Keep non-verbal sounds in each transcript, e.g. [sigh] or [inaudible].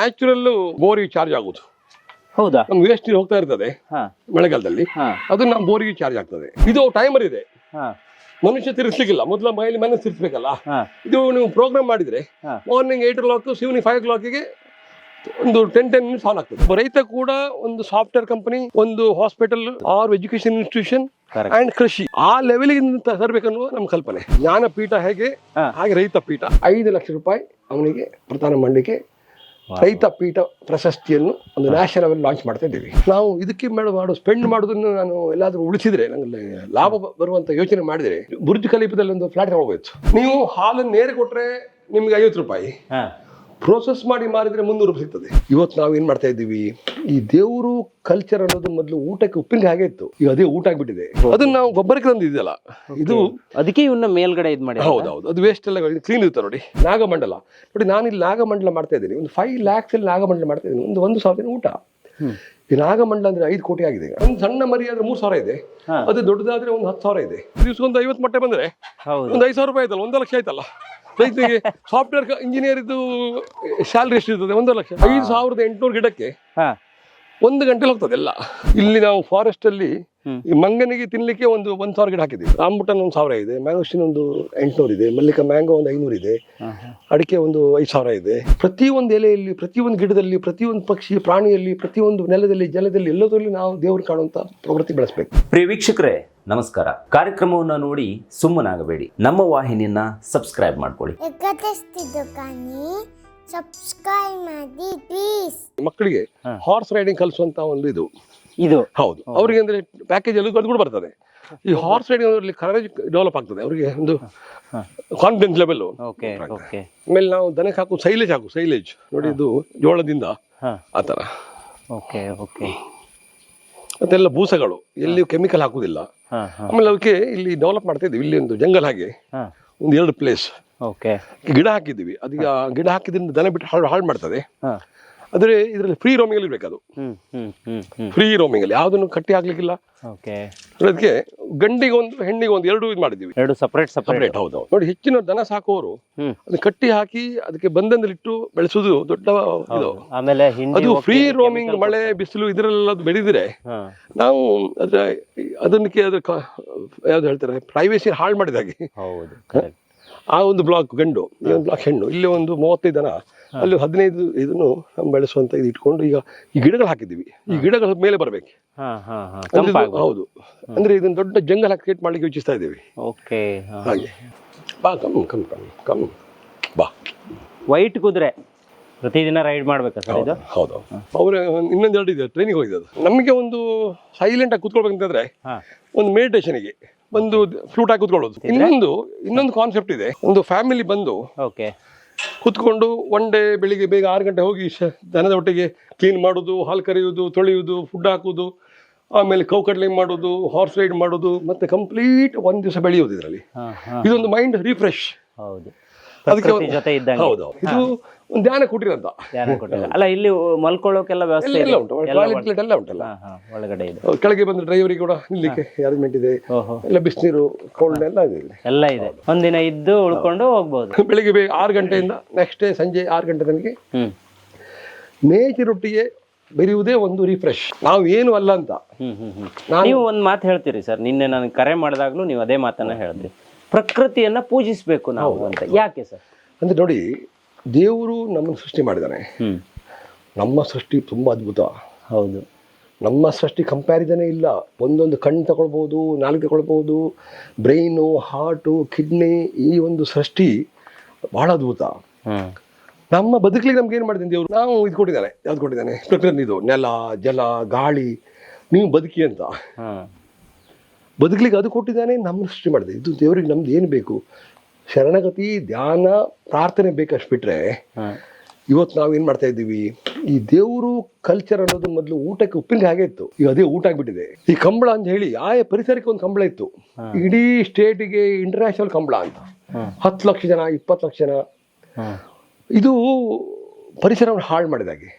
Natural ಬೋರಿಗೆ charge ಆಗುದು. ಹೌದಾ? ನಮ್ಗೆ ವೇಸ್ಟ್ ನೀರು ಹೋಗ್ತಾ ಇರ್ತದೆ. ಹಾ. ಮಳೆಗಾಲದಲ್ಲಿ. ಹಾ. ಅದು ನಮ್ಮ ಬೋರಿಗೆ ಚಾರ್ಜ್ ಆಗ್ತದೆ. ಇದು ಟೈಮರ್ ಇದೆ. ಹಾ. ಮನುಷ್ಯ ತಿರ್ಸ್ಲಿಕ್ಕಿಲ್ಲ. ಮೊದಲ ಮೈಲಿ ಮನೆ ತಿರ್ಸ್ಬೇಕಲ್ಲ? ಹಾ. ಇದು ನೀವು ಪ್ರೋಗ್ರಾಮ್ ಮಾಡಿದ್ರೆ ಹಾ. Morning eight o'clock evening five ಓ ಕ್ಲಾಕಿಗೆ ಒಂದು ಟೆನ್ ಟೆನ್ ಮಿನಿಟ್ಸ್ ಆನ್ ಆಗ್ತದೆ. ಒಬ್ಬ ರೈತ ಕೂಡ ಒಂದು ಸಾಫ್ಟ್ವೇರ್ ಕಂಪನಿ ಒಂದು hospital or education institution Correct. And ಕೃಷಿ. ಆ ಲೆವೆಲ್ಗೆ ತರಬೇಕನ್ನುವ ನಮ್ಮ ಕಲ್ಪನೆ. ಜ್ಞಾನ ಪೀಠ ಹೇಗೆ? ಹಾ. ಹಾಗೆ ರೈತ ಪೀಠ. ಐದು ಲಕ್ಷ ರೂಪಾಯಿ ಅವನಿಗೆ ಪ್ರಧಾನ ಮಂಡಿಗೆ ರೈತ ಪೀಠ ಪ್ರಶಸ್ತಿಯನ್ನು ಒಂದು ನ್ಯಾಷನಲ್ ಲಾಂಚ್ ಮಾಡ್ತಾ ಇದ್ದೀವಿ. ನಾವು ಇದಕ್ಕೆ ಮೇಡ ಮಾಡೋ ಸ್ಪೆಂಡ್ ಮಾಡೋದನ್ನು ನಾನು ಎಲ್ಲಾದರೂ ಉಳಿಸಿದ್ರೆ ನನಗೆ ಲಾಭ ಬರುವಂತ ಯೋಚನೆ ಮಾಡಿದ್ರೆ ಬುರ್ಜ್ ಖಲೀಫದಲ್ಲಿ ಒಂದು ಫ್ಲಾಟ್ ತಗೋಬೇಕು ನೀವು ಹಾಲನ್ನು ನೇರ ಕೊಟ್ರೆ ನಿಮ್ಗೆ ಐವತ್ತು ರೂಪಾಯಿ. ಪ್ರೋಸೆಸ್ ಮಾಡಿ ಮಾರಿದ್ರೆ ಮುನ್ನೂರು ರೂಪಾಯಿ ಸಿಗ್ತದೆ ಇವತ್ತು ನಾವು ಏನ್ ಮಾಡ್ತಾ ಇದ್ದೀವಿ? ಈ ದೇವರು ಕಲ್ಚರ್ ಅನ್ನೋದು ಮೊದಲು ಊಟಕ್ಕೆ ಉಪ್ಪಿನ ಹಾಗೆ ಇತ್ತು. ಈಗ ಅದೇ ಊಟ ಆಗಿಬಿಟ್ಟಿದೆ. ಅದನ್ನ ನಾವು ಗೊಬ್ಬರಕ್ಕೆ ತಂದಿದ್ದಲ್ಲ ಇದು ಅದಕ್ಕೆ ಇವನ್ನ ಮೇಲ್ಗಡೆ ಇದ್ ಮಾಡಿ ಹೌದೌದು. ಅದು ವೇಸ್ಟ್ ಎಲ್ಲ ಕ್ಲೀನ್ ಇರುತ್ತೆ ನೋಡಿ. ನಾಗಮಂಡಲ. ನೋಡಿ ನಾನು ಇಲ್ಲಿ ನಾಗಮಂಡಲ ಮಾಡ್ತಾ ಇದ್ದೀನಿ. ಒಂದು ಫೈವ್ ಲ್ಯಾಕ್ಸ್ ಅಲ್ಲಿ ನಾಗಮಂಡಲ ಮಾಡ್ತಾ ಇದ್ದೀನಿ. ಒಂದು ಒಂದು ಸಾವಿರ ಊಟ. ಈ ನಾಗಮಂಡಲ ಅಂದ್ರೆ ಐದು ಕೋಟಿ ಆಗಿದೆ. ಒಂದು ಸಣ್ಣ ಮರಿ ಆದ್ರೆ ಮೂರು ಸಾವಿರ ಇದೆ. ಅದು ದೊಡ್ಡದಾದ್ರೆ ಒಂದು ಹತ್ತು ಸಾವಿರ ಇದೆ. ದಿವ್ಸ ಒಂದು ಐವತ್ತು ಮೊಟ್ಟೆ ಬಂದ್ರೆ ಒಂದು ಐದು ಸಾವಿರ ರೂಪಾಯಿ ಆಯ್ತಲ್ಲ ಒಂದು ಲಕ್ಷ ಆಯ್ತಲ್ಲ. ರೈತರಿಗೆ ಸಾಫ್ಟ್ವೇರ್ ಇಂಜಿನಿಯರ್ ಇದು ಸ್ಯಾಲ್ರಿ ಎಷ್ಟು ಇರ್ತದೆ ಒಂದು ಲಕ್ಷ. ಐದು ಸಾವಿರದ ಎಂಟುನೂರು ಗಿಡಕ್ಕೆ ಹಾ. ಒಂದು ಗಂಟೆ ಹೋಗ್ತದೆ ಎಲ್ಲ. ಇಲ್ಲಿ ನಾವು ಫಾರೆಸ್ಟ್ ಅಲ್ಲಿ ಈ ಮಂಗನಿಗೆ ತಿನ್ಲಿಕ್ಕೆ ಒಂದು ಒಂದ್ ಸಾವಿರ ಗಿಡ ಹಾಕಿದ್ದೀವಿ. ರಾಮ್ಬುಟನ್ ಒಂದು ಸಾವಿರ ಇದೆ ಮ್ಯಾಂಗೋಸ್ಟಿನ್ ಒಂದು ಎಂಟುನೂರು ಇದೆ ಮಲ್ಲಿಕ ಮ್ಯಾಂಗೋ ಒಂದು ಐನೂರು ಇದೆ. ಅಡಿಕೆ ಒಂದು ಐದು ಸಾವಿರ ಇದೆ. ಪ್ರತಿಯೊಂದು ಎಲೆಯಲ್ಲಿ ಪ್ರತಿಯೊಂದು ಗಿಡದಲ್ಲಿ ಪ್ರತಿಯೊಂದು ಪಕ್ಷಿ ಪ್ರಾಣಿಯಲ್ಲಿ ಪ್ರತಿಯೊಂದು ನೆಲದಲ್ಲಿ ಜಲದಲ್ಲಿ ಎಲ್ಲದರಲ್ಲಿ ನಾವು ದೇವರು ಕಾಣುವಂತ ಪ್ರವೃತ್ತಿ ಬೆಳೆಸಬೇಕು. ಪ್ರಿಯ ವೀಕ್ಷಕರೇ ನಮಸ್ಕಾರ. ಕಾರ್ಯಕ್ರಮವನ್ನು ನೋಡಿ ಸುಮ್ಮನಾಗಬೇಡಿ. ನಮ್ಮ ವಾಹಿನಿಯನ್ನ ಸಬ್ಸ್ಕ್ರೈಬ್ ಮಾಡ್ಕೊಳ್ಳಿ. ಸಬ್ಸ್ಕ್ರೈಬ್ ಮಾಡಿ ಪ್ಲೀಸ್ ಮಕ್ಕಳಿಗೆ ಹಾರ್ಸ್ ರೈಡಿಂಗ್ ಕಲಿಸುವಂತ ಒಂದು ಇದು. ಇದು. ಹೌದು. ಅವರಿಗೆ ಅಂದ್ರೆ ಪ್ಯಾಕೇಜ್ ಅಲ್ಲಿ ಅದು ಕೂಡ ಬರ್ತದೆ. ಈ ಹಾರ್ಸ್ ರೈಡಿಂಗ್ ಅವರಲ್ಲಿ ಕರೇಜ್ ಡೆವಲಪ್ ಆಗ್ತದೆ. ಅವರಿಗೆ ಒಂದು. ಕಾನ್ಫಿಡೆನ್ಸ್ ಲೆವೆಲ್ ಓಕೆ ಓಕೆ ಆಮೇಲೆ ನಾವು ದನಕ್ಕೆ ಹಾಕು ಸೈಲೇಜ್ ಹಾಕು ಸೈಲೇಜ್. ನೋಡಿ ಇದು ಜೋಳದಿಂದ ಆ ಥರ ಓಕೆ ಓಕೆ ಮತ್ತೆಲ್ಲ ಬೂಸಗಳು. ಎಲ್ಲಿಯೂ ಕೆಮಿಕಲ್ ಹಾಕುದಿಲ್ಲ ಆಮೇಲೆ ಅದಕ್ಕೆ ಇಲ್ಲಿ ಡೆವಲಪ್ ಮಾಡ್ತಾ ಇದ್ದೀವಿ. ಇಲ್ಲಿ ಒಂದು ಜಂಗಲ್ ಹಾಗೆ. ಒಂದು ಎರಡು ಪ್ಲೇಸ್ ಓಕೆ ಗಿಡ ಹಾಕಿದ್ದೀವಿ. ಅದೀಗ ಗಿಡ ಹಾಕಿದ್ರಿಂದ ದನ ಬಿಟ್ಟು ಹಾಳು ಹಾಳು ಮಾಡ್ತದೆ. ಆದರೆ ಇದರಲ್ಲಿ ಫ್ರೀ ರೋಮಿಂಗ್ ಅಲ್ಲಿ ಹ್ಮ್ ಫ್ರೀ ರೋಮಿಂಗ್ ಅಲ್ಲಿ ಯಾವುದನ್ನು ಕಟ್ಟಿ ಆಗ್ಲಿಕ್ಕಿಲ್ಲ. ಅದಕ್ಕೆ ಗಂಡಿಗೆ ಒಂದು ಹೆಣ್ಣಿಗೆ ಒಂದು ಎರಡು ಇದು ಮಾಡಿದ್ದೀವಿ. ಎರಡು ಸಪರೇಟ್ ಸಪರೇಟ್ ಹೌದು ನೋಡಿ ಹೆಚ್ಚಿನ ದನ ಸಾಕುವವರು ಅದನ್ನ ಅದು ಕಟ್ಟಿ ಹಾಕಿ ಅದಕ್ಕೆ ಬಂಧನದಲ್ಲಿಟ್ಟು ಬೆಳೆಸುದು ದೊಡ್ಡ ಇದು. ಆಮೇಲೆ ಅದು ಫ್ರೀ ರೋಮಿಂಗ್ ಮಳೆ ಬಿಸಿಲು ಇದರಲ್ಲೆಲ್ಲ ಅದು ಬೆಳೆದಿದ್ರೆ ನಾವು ಅದ್ರ ಅದನ್ನಕ್ಕೆ ಅದ್ರ ಯಾವ್ದು ಹೇಳ್ತಾರೆ ಪ್ರೈವೇಸಿ ಹಾಳು ಮಾಡಿದ ಹಾಗೆ. ಹೌದು. ಆ ಒಂದು ಬ್ಲಾಕ್ ಗಂಡು ಈ ಒಂದು ಬ್ಲಾಕ್ ಹೆಣ್ಣು ಇಲ್ಲಿ ಒಂದು ಮೂವತ್ತೈದು ದನ ಅಲ್ಲಿ ಹದಿನೈದು ಇದನ್ನು ನಾವು ಬೆಳೆಸುವಂತ ಇದು ಇಟ್ಕೊಂಡು ಈಗ ಈ ಗಿಡಗಳು ಹಾಕಿದ್ದೀವಿ. ಈ ಗಿಡಗಳ ಮೇಲೆ ಬರಬೇಕು. ಹೌದು. ಅಂದ್ರೆ ಇದನ್ನ ದೊಡ್ಡ ಜಂಗಲ್ ಹಾಕಿ ಕ್ರಿಯೇಟ್ ಮಾಡ್ಲಿಕ್ಕೆ ಯೋಚಿಸ್ತಾ ಇದ್ದೀವಿ. ಓಕೆ ಹಾಗೆ. ಬಾ ಕಮ್ ಕಮ್ ಕಮ್ ಕಮ್ ಬಾ. ವೈಟ್ ಕುದುರೆ ಪ್ರತಿದಿನ ರೈಡ್ ಮಾಡ್ಬೇಕಾ ಸರ್ ಇದು? ಹೌದು ಅವ್ರ ಇನ್ನೊಂದು ಎರಡು ಇದೆ ಟ್ರೈನಿಗೆ ಹೋಗಿದ್ದು ನಮಗೆ ಒಂದು ಸೈಲೆಂಟ್ ಆಗಿ ಕುತ್ಕೊಳ್ಬೇಕಂತಂದ್ರೆ ಒಂದು ಮೆಡಿಟೇಷನ್ಗೆ ಒಂದು ಫ್ಲೂಟ್ ಹಾಕಿ ಕುತ್ಕೊಳ್ಳೋದು. ಇನ್ನೊಂದು ಇನ್ನೊಂದು ಕಾನ್ಸೆಪ್ಟ್ ಇದೆ. ಒಂದು ಫ್ಯಾಮಿಲಿ ಬಂದು ಓಕೆ. ಕುತ್ಕೊಂಡು ಒನ್ ಡೇ ಬೆಳಿಗ್ಗೆ ಬೇಗ ಆರು ಗಂಟೆ ಹೋಗಿ ದನದ ಒಟ್ಟಿಗೆ ಕ್ಲೀನ್ ಮಾಡೋದು ಹಾಲು ಕರೆಯುವುದು ತೊಳೆಯೋದು ಫುಡ್ ಹಾಕುವುದು ಆಮೇಲೆ ಕೌಕಡ್ಲಿಂಗ್ ಮಾಡೋದು ಹಾರ್ಸ್ ರೈಡ್ ಮಾಡೋದು ಮತ್ತೆ ಕಂಪ್ಲೀಟ್ ಒಂದ್ ದಿವಸ ಬೆಳೆಯೋದು ಇದರಲ್ಲಿ. ಇದೊಂದು ಮೈಂಡ್ ರಿಫ್ರೆಶ್ ಹೌದು. ಅದಕ್ಕೆ ಹೌದು ಇದು ಧ್ಯಾನ ಕೊಟ್ಟಿರೋ ಅಂತ. ಧ್ಯಾನ ಕೊಟ್ಟಿಲ್ಲ. ಅಲ್ಲ ಇಲ್ಲಿ ಮಲ್ಕೊಳ್ಳೋಕೆಲ್ಲ ವ್ಯವಸ್ಥೆ ಎಲ್ಲ ಉಂಟು. ಟಾಯ್ಲೆಟ್. ಎಲ್ಲ ಉಂಟಲ್ಲ. ಒಳಗಡೆ ಇದೆ. ಕೆಳಗೆ ಬಂದ ಡ್ರೈವರಿಗೆ ಕೂಡ ನಿಲ್ಲಿಕ್ಕೆ ಅರೇಂಜ್ಮೆಂಟ್ ಇದೆ. ಎಲ್ಲ ಬಿಸಿನೀರು ಕೋಲ್ಡ್ ಎಲ್ಲ ಇದೆ ಎಲ್ಲ ಇದೆ. ಒಂದಿನ ಇದ್ದು ಉಳ್ಕೊಂಡು ಹೋಗ್ಬೋದು. [laughs] ಬೆಳಿಗ್ಗೆ ಬೇಗ ಆರು ಗಂಟೆಯಿಂದ ನೆಕ್ಸ್ಟ್ ಡೇ ಸಂಜೆ ಆರು ಗಂಟೆ ತನಕ ಹ್ಮ್. ರೊಟ್ಟಿಗೆ ಬೆರೆಯುವುದೇ ಒಂದು ರಿಫ್ರೆಶ್ ನಾವು ಏನು ಅಲ್ಲ ಅಂತ. ನೀವು ಒಂದು ಮಾತು ಹೇಳ್ತೀರಿ ಸರ್. ನಿನ್ನೆ ನಾನು ಕರೆ ಮಾಡಿದಾಗಲೂ ನೀವು ಅದೇ ಮಾತನ್ನ ಹೇಳಿದ್ರಿ. ಪ್ರಕೃತಿಯನ್ನ ಪೂಜಿಸಬೇಕು ನಾವು ಅಂತ. ಯಾಕೆ ಸರ್? ಅಂದ್ರೆ ನೋಡಿ ದೇವರು ನಮ್ಮನ್ನು ಸೃಷ್ಟಿ ಮಾಡಿದ್ದಾನೆ. ನಮ್ಮ ಸೃಷ್ಟಿ ತುಂಬ ಅದ್ಭುತ. ಹೌದು. ನಮ್ಮ ಸೃಷ್ಟಿ ಕಂಪ್ಯಾರಿಸನೇ ಇಲ್ಲ. ಒಂದೊಂದು ಕಣ್ಣು ತಗೊಳ್ಬೋದು ನಾಲ್ಕು ತಗೊಳ್ಬೋದು ಬ್ರೈನು ಹಾರ್ಟು ಕಿಡ್ನಿ ಈ ಒಂದು ಸೃಷ್ಟಿ ಬಹಳ ಅದ್ಭುತ. ನಮ್ಮ ಬದುಕಲಿಗೆ ನಮ್ಗೆ ಏನು ಮಾಡಿದ್ದಾನೆ ದೇವರು? ನಾವು ಇದು ಕೊಟ್ಟಿದ್ದಾನೆ. ಯಾವ್ದು ಕೊಟ್ಟಿದ್ದಾನೆ? ಪ್ರಕೃತಿ ಇದು ನೆಲ ಜಲ ಗಾಳಿ. ನೀವು ಬದುಕಿ ಅಂತ. ಬದುಕಲಿಗೆ ಬದುಕಲಿಕ್ಕೆ ಅದು ಕೊಟ್ಟಿದ್ದಾನೆ ನಮ್ಮ ಸೃಷ್ಟಿ ಮಾಡಿದೆ. ಇದು ದೇವರಿಗೆ ನಮ್ದು ಏನು ಬೇಕು? ಶರಣಗತಿ ಧ್ಯಾನ ಪ್ರಾರ್ಥನೆ ಬೇಕಷ್ಟು ಬಿಟ್ರೆ ಇವತ್ತು ನಾವು ಏನು ಮಾಡ್ತಾ ಇದ್ದೀವಿ? ಈ ದೇವರು ಕಲ್ಚರ್ ಅನ್ನೋದು ಮೊದಲು ಊಟಕ್ಕೆ ಉಪ್ಪಿನ ಹಾಗೆ ಇತ್ತು. ಈಗ ಅದೇ ಊಟ ಆಗ್ಬಿಟ್ಟಿದೆ. ಈ ಕಂಬಳ ಅಂತ ಹೇಳಿ ಆಯಾ ಪರಿಸರಕ್ಕೆ ಒಂದು ಕಂಬಳ ಇತ್ತು. ಇಡೀ ಸ್ಟೇಟಿಗೆ ಇಂಟರ್ನ್ಯಾಷನಲ್ ಕಂಬಳ ಅಂತ. ಹತ್ತು ಲಕ್ಷ ಜನ ಇಪ್ಪತ್ತು ಲಕ್ಷ ಜನ. ಇದು ಪರಿಸರವನ್ನು ಹಾಳು ಮಾಡಿದಾಗೆ.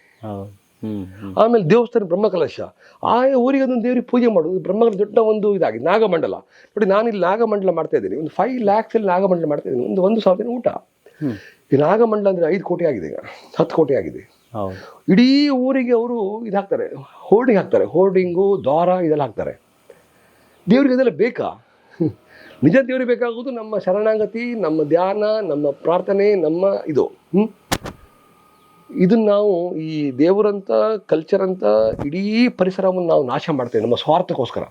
ಆಮೇಲೆ ದೇವಸ್ಥಾನ ಬ್ರಹ್ಮಕಲಶ. ಆಯಾ ಊರಿಗೆ ಅದೊಂದು ದೇವರಿಗೆ ಪೂಜೆ ಮಾಡೋದು ಬ್ರಹ್ಮಕಲ ದೊಡ್ಡ ಒಂದು ಇದಾಗಿ ನಾಗಮಂಡಲ. ನೋಡಿ ನಾನು ಇಲ್ಲಿ ನಾಗಮಂಡಲ ಮಾಡ್ತಾ ಇದ್ದೀನಿ. ಒಂದು ಫೈವ್ ಲ್ಯಾಕ್ಸ್ ಅಲ್ಲಿ ನಾಗಮಂಡಲ ಮಾಡ್ತಾ ಇದ್ದೀನಿ. ಒಂದು ಒಂದು ಸಾವಿರ ಊಟ. ಈ ನಾಗಮಂಡಲ ಅಂದ್ರೆ ಐದು ಕೋಟಿ ಆಗಿದೆ ಈಗ ಹತ್ತು ಕೋಟಿ ಆಗಿದೆ. ಇಡೀ ಊರಿಗೆ ಅವರು ಇದು ಹಾಕ್ತಾರೆ ಹೋರ್ಡಿಂಗ್ ಹಾಕ್ತಾರೆ. ಹೋರ್ಡಿಂಗು ದ್ವಾರ ಇದೆಲ್ಲ ಹಾಕ್ತಾರೆ. ದೇವ್ರಿಗೆ ಅದೆಲ್ಲ ಬೇಕಾ? ನಿಜ ದೇವ್ರಿಗೆ ಬೇಕಾಗೋದು ನಮ್ಮ ಶರಣಾಗತಿ ನಮ್ಮ ಧ್ಯಾನ ನಮ್ಮ ಪ್ರಾರ್ಥನೆ ನಮ್ಮ ಇದು. ಹ್ಮ್? ಇದನ್ನ ನಾವು ಈ ದೇವರಂತ ಕಲ್ಚರ್ ಅಂತ ಇಡೀ ಪರಿಸರವನ್ನು ನಾವು ನಾಶ ಮಾಡ್ತೇವೆ ನಮ್ಮ ಸ್ವಾರ್ಥಕ್ಕೋಸ್ಕರ.